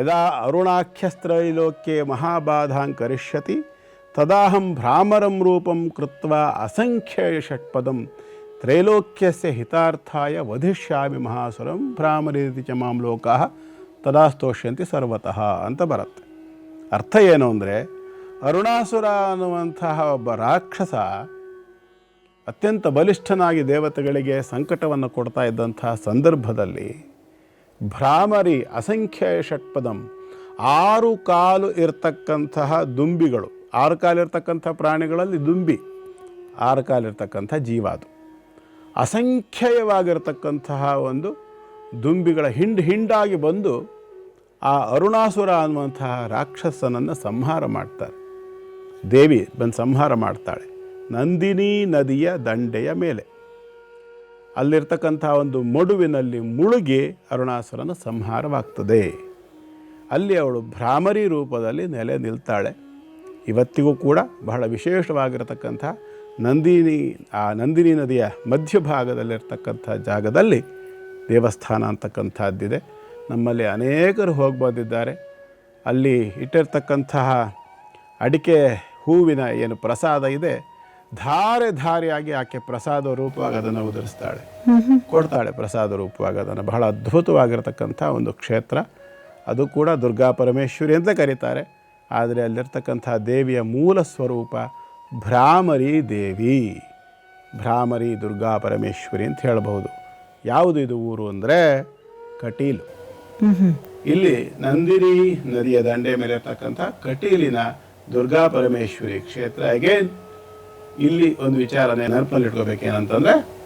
ಯದಾ ಅರುಣಾಖ್ಯಸ್ತ್ರೈಲೋಕ್ಯೆ ಮಹಾಬಾಧಾಂ ಕರಿಷ್ಯತಿ ತದಾಹಂ ಭ್ರಾಮರಂ ರೂಪಂ ಕೃತ್ವ ಅಸಂಖ್ಯೇಯ ಷಟ್ಪದಂ ತ್ರೈಲೋಕ್ಯಸ್ಯ ಹಿತಾರ್ಥಾಯ ವಧಿಷ್ಯಾಮಿ ಮಹಾಸುರಂ ಭ್ರಾಮರೀತಿ ಚ ಮಾಂ ಲೋಕಾ ತದಾ ಸ್ತೋಷ್ಯಂತಿ ಸರ್ವತಃ ಅಂತ ಬರುತ್ತೆ. ಅರ್ಥ ಏನು ಅಂದರೆ, ಅರುಣಾಸುರ ಅನ್ನುವಂತಹ ಒಬ್ಬ ರಾಕ್ಷಸ ಅತ್ಯಂತ ಬಲಿಷ್ಠನಾಗಿ ದೇವತೆಗಳಿಗೆ ಸಂಕಟವನ್ನು ಕೊಡ್ತಾ ಇದ್ದಂತಹ ಸಂದರ್ಭದಲ್ಲಿ ಭ್ರಾಮರಿ ಅಸಂಖ್ಯ ಷಟ್ಪದಂ. ಆರು ಕಾಲು ಇರ್ತಕ್ಕಂತಹ ದುಂಬಿಗಳು. ಆರು ಕಾಲಿರ್ತಕ್ಕಂಥ ಪ್ರಾಣಿಗಳಲ್ಲಿ ದುಂಬಿ, ಆರು ಕಾಲಿರ್ತಕ್ಕಂಥ ಜೀವ ಅದು. ಅಸಂಖ್ಯವಾಗಿರ್ತಕ್ಕಂತಹ ಒಂದು ದುಂಬಿಗಳ ಹಿಂಡ್ ಹಿಂಡಾಗಿ ಬಂದು ಆ ಅರುಣಾಸುರ ಅನ್ನುವಂತಹ ರಾಕ್ಷಸನನ್ನು ಸಂಹಾರ ಮಾಡ್ತಾರೆ. ದೇವಿ ಬಂದು ಸಂಹಾರ ಮಾಡ್ತಾಳೆ. ನಂದಿನಿ ನದಿಯ ದಂಡೆಯ ಮೇಲೆ. ಅಲ್ಲಿರ್ತಕ್ಕಂಥ ಒಂದು ಮಡುವಿನಲ್ಲಿ ಮುಳುಗಿ ಅರುಣಾಸುರನ ಸಂಹಾರವಾಗ್ತದೆ. ಅಲ್ಲಿ ಅವಳು ಭ್ರಾಮರಿ ರೂಪದಲ್ಲಿ ನೆಲೆ ನಿಲ್ತಾಳೆ. ಇವತ್ತಿಗೂ ಕೂಡ ಬಹಳ ವಿಶೇಷವಾಗಿರತಕ್ಕಂಥ ನಂದಿನಿ, ಆ ನಂದಿನಿ ನದಿಯ ಮಧ್ಯಭಾಗದಲ್ಲಿರ್ತಕ್ಕಂಥ ಜಾಗದಲ್ಲಿ ದೇವಸ್ಥಾನ ಅಂತಕ್ಕಂಥದ್ದಿದೆ. ನಮ್ಮಲ್ಲಿ ಅನೇಕರು ಹೋಗಿ ಬಂದಿದ್ದಾರೆ. ಅಲ್ಲಿ ಇಟ್ಟಿರ್ತಕ್ಕಂತಹ ಅಡಿಕೆ ಹೂವಿನ ಏನು ಪ್ರಸಾದ ಇದೆ ಧಾರೆ ಧಾರೆಯಾಗಿ ಆಕೆ ಪ್ರಸಾದ ರೂಪವಾಗಿ ಅದನ್ನು ಉದುರಿಸ್ತಾಳೆ. ಕೊಡ್ತಾಳೆ ಪ್ರಸಾದ ರೂಪವಾಗಿ ಅದನ್ನು. ಬಹಳ ಅದ್ಭುತವಾಗಿರತಕ್ಕಂಥ ಒಂದು ಕ್ಷೇತ್ರ. ಅದು ಕೂಡ ದುರ್ಗಾ ಪರಮೇಶ್ವರಿ ಅಂತ ಕರೀತಾರೆ. ಆದರೆ ಅಲ್ಲಿರ್ತಕ್ಕಂಥ ದೇವಿಯ ಮೂಲ ಸ್ವರೂಪ ಭ್ರಾಮರಿ ದೇವಿ. ಭ್ರಾಮರಿ ದುರ್ಗಾ ಪರಮೇಶ್ವರಿ ಅಂತ ಹೇಳಬಹುದು. ಯಾವುದು ಇದು ಊರು ಅಂದರೆ? ಕಟೀಲು. ಇಲ್ಲಿ ನಂದಿನಿ ನದಿಯ ದಂಡೆ ಮೇಲೆ ಇರ್ತಕ್ಕಂಥ ಕಟೀಲಿನ ದುರ್ಗಾ ಪರಮೇಶ್ವರಿ ಕ್ಷೇತ್ರ ಅಗೇನ್ ಇಲ್ಲಿ ಒಂದು ವಿಚಾರನೆ ನೆನಪಲ್ಲಿ ಇಟ್ಕೋಬೇಕೇನಂತಂದ್ರೆ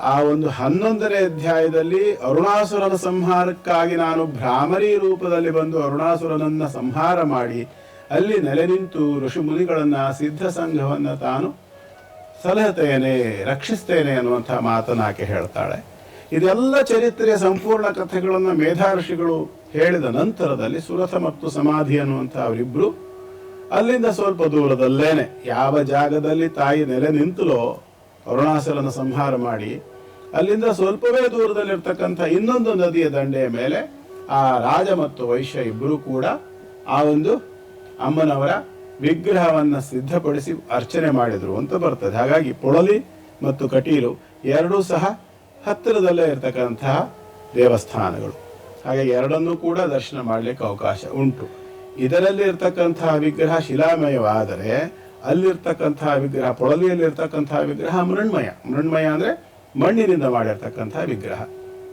ಆ ಒಂದು ಹನ್ನೊಂದನೇ ಅಧ್ಯಾಯದಲ್ಲಿ ಅರುಣಾಸುರನ ಸಂಹಾರಕ್ಕಾಗಿ ನಾನು ಭ್ರಾಮರಿ ರೂಪದಲ್ಲಿ ಬಂದು ಅರುಣಾಸುರನನ್ನ ಸಂಹಾರ ಮಾಡಿ, ಅಲ್ಲಿ ನೆಲೆ ನಿಂತು ಋಷಿ ಮುನಿಗಳನ್ನ ಸಿದ್ಧ ಸಂಘವನ್ನ ತಾನು ಸಲಹತೇನೆ, ರಕ್ಷಿಸ್ತೇನೆ ಅನ್ನುವಂಥ ಮಾತನ್ನು ಆಕೆ ಹೇಳ್ತಾಳೆ. ಇದೆಲ್ಲ ಚರಿತ್ರೆಯ ಸಂಪೂರ್ಣ ಕಥೆಗಳನ್ನು ಮೇಧಾಋಷಿಗಳು ಹೇಳಿದ ನಂತರದಲ್ಲಿ ಸುರಥ ಮತ್ತು ಸಮಾಧಿ ಅನ್ನುವಂಥ ಅವರಿಬ್ಬರು ಅಲ್ಲಿಂದ ಸ್ವಲ್ಪ ದೂರದಲ್ಲೇನೆ ಯಾವ ಜಾಗದಲ್ಲಿ ತಾಯಿ ನೆಲೆ ನಿಂತಲೋ ಅರುಣಾಚಲನ ಸಂಹಾರ ಮಾಡಿ ಅಲ್ಲಿಂದ ಸ್ವಲ್ಪವೇ ದೂರದಲ್ಲಿರ್ತಕ್ಕಂಥ ಇನ್ನೊಂದು ನದಿಯ ದಂಡೆಯ ಮೇಲೆ ಆ ರಾಜ ಮತ್ತು ವೈಶ್ಯ ಇಬ್ಬರು ಕೂಡ ಆ ಒಂದು ಅಮ್ಮನವರ ವಿಗ್ರಹವನ್ನು ಸಿದ್ಧಪಡಿಸಿ ಅರ್ಚನೆ ಮಾಡಿದರು ಅಂತ ಬರ್ತದೆ. ಹಾಗಾಗಿ ಪೊಳಲಿ ಮತ್ತು ಕಟೀಲು ಎರಡೂ ಸಹ ಹತ್ತಿರದಲ್ಲೇ ಇರತಕ್ಕಂತಹ ದೇವಸ್ಥಾನಗಳು. ಹಾಗಾಗಿ ಎರಡನ್ನೂ ಕೂಡ ದರ್ಶನ ಮಾಡಲಿಕ್ಕೆ ಅವಕಾಶ ಉಂಟು. ಇದರಲ್ಲಿ ಇರ್ತಕ್ಕಂತಹ ವಿಗ್ರಹ ಶಿಲಾಮಯವಾದರೆ ಅಲ್ಲಿರ್ತಕ್ಕಂತಹ ವಿಗ್ರಹ ಪೊಳಲಿಯಲ್ಲಿ ಇರ್ತಕ್ಕಂತಹ ವಿಗ್ರಹ ಮೃಣ್ಮಯ. ಮೃಣ್ಮಯ ಅಂದರೆ ಮಣ್ಣಿನಿಂದ ಮಾಡಿರ್ತಕ್ಕಂತಹ ವಿಗ್ರಹ.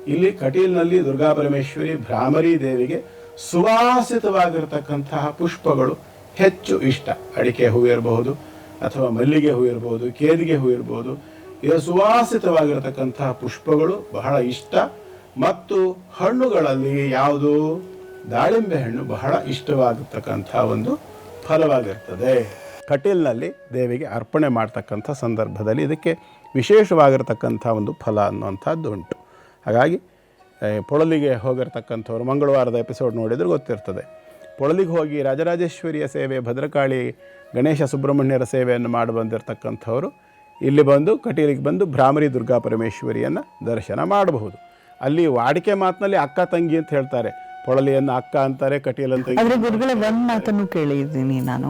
ಇಲ್ಲಿ ಕಟೀಲ್ನಲ್ಲಿ ದುರ್ಗಾ ಪರಮೇಶ್ವರಿ ಭ್ರಾಮರಿ ದೇವಿಗೆ ಸುವಾಸಿತವಾಗಿರ್ತಕ್ಕಂತಹ ಪುಷ್ಪಗಳು ಹೆಚ್ಚು ಇಷ್ಟ. ಅಡಿಕೆ ಹೂ ಇರಬಹುದು, ಅಥವಾ ಮಲ್ಲಿಗೆ ಹೂ ಇರಬಹುದು, ಕೇದಿಗೆ ಹೂ ಇರಬಹುದು. ಇದು ಸುವಾಸಿತವಾಗಿರತಕ್ಕಂತಹ ಪುಷ್ಪಗಳು ಬಹಳ ಇಷ್ಟ. ಮತ್ತು ಹಣ್ಣುಗಳಲ್ಲಿ ಯಾವುದು? ದಾಳಿಂಬೆ ಹಣ್ಣು ಬಹಳ ಇಷ್ಟವಾಗತಕ್ಕಂಥ ಒಂದು ಫಲವಾಗಿರ್ತದೆ. ಕಟೀಲ್ನಲ್ಲಿ ದೇವಿಗೆ ಅರ್ಪಣೆ ಮಾಡ್ತಕ್ಕಂಥ ಸಂದರ್ಭದಲ್ಲಿ ಇದಕ್ಕೆ ವಿಶೇಷವಾಗಿರ್ತಕ್ಕಂಥ ಒಂದು ಫಲ ಅನ್ನುವಂಥದ್ದು ಉಂಟು. ಹಾಗಾಗಿ ಪೊಳಲಿಗೆ ಹೋಗಿರ್ತಕ್ಕಂಥವ್ರು ಮಂಗಳವಾರದ ಎಪಿಸೋಡ್ ನೋಡಿದರೆ ಗೊತ್ತಿರ್ತದೆ. ಪೊಳಲಿಗೆ ಹೋಗಿ ರಾಜರಾಜೇಶ್ವರಿಯ ಸೇವೆ, ಭದ್ರಕಾಳಿ ಗಣೇಶ ಸುಬ್ರಹ್ಮಣ್ಯರ ಸೇವೆಯನ್ನು ಮಾಡಿ ಬಂದಿರತಕ್ಕಂಥವ್ರು ಇಲ್ಲಿ ಬಂದು, ಕಟೀಲಿಗೆ ಬಂದು ಭ್ರಾಮರಿ ದುರ್ಗಾ ಪರಮೇಶ್ವರಿಯನ್ನು ದರ್ಶನ ಮಾಡಬಹುದು. ಅಲ್ಲಿ ವಾಡಿಕೆ ಮಾತಿನಲ್ಲಿ ಅಕ್ಕ ತಂಗಿ ಅಂತ ಹೇಳ್ತಾರೆ. ಪೊಳಲಿಯನ್ನು ಅಕ್ಕ ಅಂತಾರೆ ಕಟೀಲಂತ ಆದ್ರೆ ಗುರುಗಳೇ ಒಂದು ಮಾತನ್ನು ಕೇಳಿದ್ದೀನಿ ನಾನು.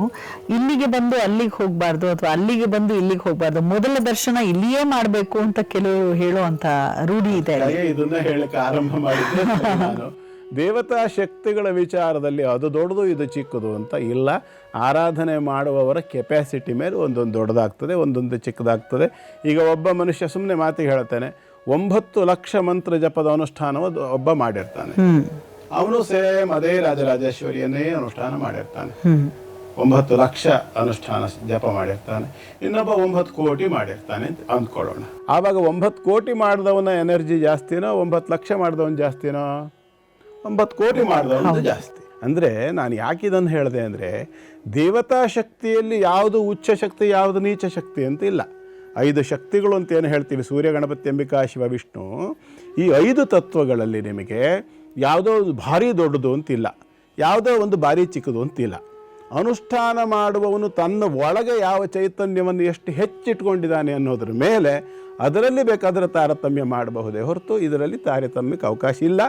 ಇಲ್ಲಿಗೆ ಬಂದು ಅಲ್ಲಿಗೆ ಹೋಗಬಾರ್ದು ಅಥವಾ ಅಲ್ಲಿಗೆ ಬಂದು ಇಲ್ಲಿಗೆ ಹೋಗಬಾರ್ದು. ಮೊದಲ ದರ್ಶನ ಇಲ್ಲಿಯೇ ಮಾಡಬೇಕು ಅಂತ ಕೆಲವರು ಹೇಳುವಂತ ರೂಢಿ ಇದೆ ಇದನ್ನ ಹೇಳಕ್ಕೆ ಆರಂಭ ಮಾಡಿದ್ದೆ ನಾನು. ದೇವತಾ ಶಕ್ತಿಗಳ ವಿಚಾರದಲ್ಲಿ ಅದು ದೊಡ್ಡದು ಇದು ಚಿಕ್ಕದು ಅಂತ ಇಲ್ಲ. ಆರಾಧನೆ ಮಾಡುವವರ ಕೆಪಾಸಿಟಿ ಮೇಲೆ ಒಂದೊಂದು ದೊಡ್ಡದಾಗ್ತದೆ ಒಂದೊಂದು ಚಿಕ್ಕದಾಗ್ತದೆ. ಈಗ ಒಬ್ಬ ಮನುಷ್ಯ ಸುಮ್ಮನೆ ಮಾತಿಗೆ ಹೇಳ್ತಾನೆ ಒಂಬತ್ತು ಲಕ್ಷ ಮಂತ್ರ ಜಪದ ಅನುಷ್ಠಾನವ ಒಬ್ಬ ಮಾಡಿರ್ತಾನೆ. ಅವನು ಸೇಮ್ ಅದೇ ರಾಜರಾಜೇಶ್ವರಿಯನ್ನೇ ಅನುಷ್ಠಾನ ಮಾಡಿರ್ತಾನೆ. ಒಂಬತ್ತು ಲಕ್ಷ ಅನುಷ್ಠಾನ ಜಪ ಮಾಡಿರ್ತಾನೆ. ಇನ್ನೊಬ್ಬ ಒಂಬತ್ತು ಕೋಟಿ ಮಾಡಿರ್ತಾನೆ ಅಂತ ಅಂದ್ಕೊಳ್ಳೋಣ. ಆವಾಗ ಒಂಬತ್ತು ಕೋಟಿ ಮಾಡಿದವನ ಎನರ್ಜಿ ಜಾಸ್ತಿನೋ ಒಂಬತ್ತು ಲಕ್ಷ ಮಾಡಿದವನು ಜಾಸ್ತಿನೋ? ಒಂಬತ್ತು ಕೋಟಿ ಮಾಡಿದವನು ಜಾಸ್ತಿ. ಅಂದರೆ ನಾನು ಯಾಕೆ ಇದನ್ನು ಹೇಳಿದೆ ಅಂದರೆ ದೇವತಾ ಶಕ್ತಿಯಲ್ಲಿ ಯಾವುದು ಉಚ್ಚ ಶಕ್ತಿ ಯಾವುದು ನೀಚ ಶಕ್ತಿ ಅಂತ ಇಲ್ಲ. ಐದು ಶಕ್ತಿಗಳು ಅಂತ ಏನು ಹೇಳ್ತೀವಿ? ಸೂರ್ಯ ಗಣಪತಿ ಅಂಬಿಕಾ ಶಿವ ವಿಷ್ಣು. ಈ ಐದು ತತ್ವಗಳಲ್ಲಿ ನಿಮಗೆ ಯಾವುದೋ ಭಾರಿ ದೊಡ್ಡದು ಅಂತಿಲ್ಲ. ಯಾವುದೋ ಒಂದು ಭಾರಿ ಚಿಕ್ಕದು ಅಂತಿಲ್ಲ. ಅನುಷ್ಠಾನ ಮಾಡುವವನು ತನ್ನ ಒಳಗೆ ಯಾವ ಚೈತನ್ಯವನ್ನು ಎಷ್ಟು ಹೆಚ್ಚಿಟ್ಕೊಂಡಿದ್ದಾನೆ ಅನ್ನೋದ್ರ ಮೇಲೆ ಅದರಲ್ಲಿ ಬೇಕಾದರೆ ತಾರತಮ್ಯ ಮಾಡಬಹುದೇ ಹೊರತು ಇದರಲ್ಲಿ ತಾರತಮ್ಯಕ್ಕೆ ಅವಕಾಶ ಇಲ್ಲ.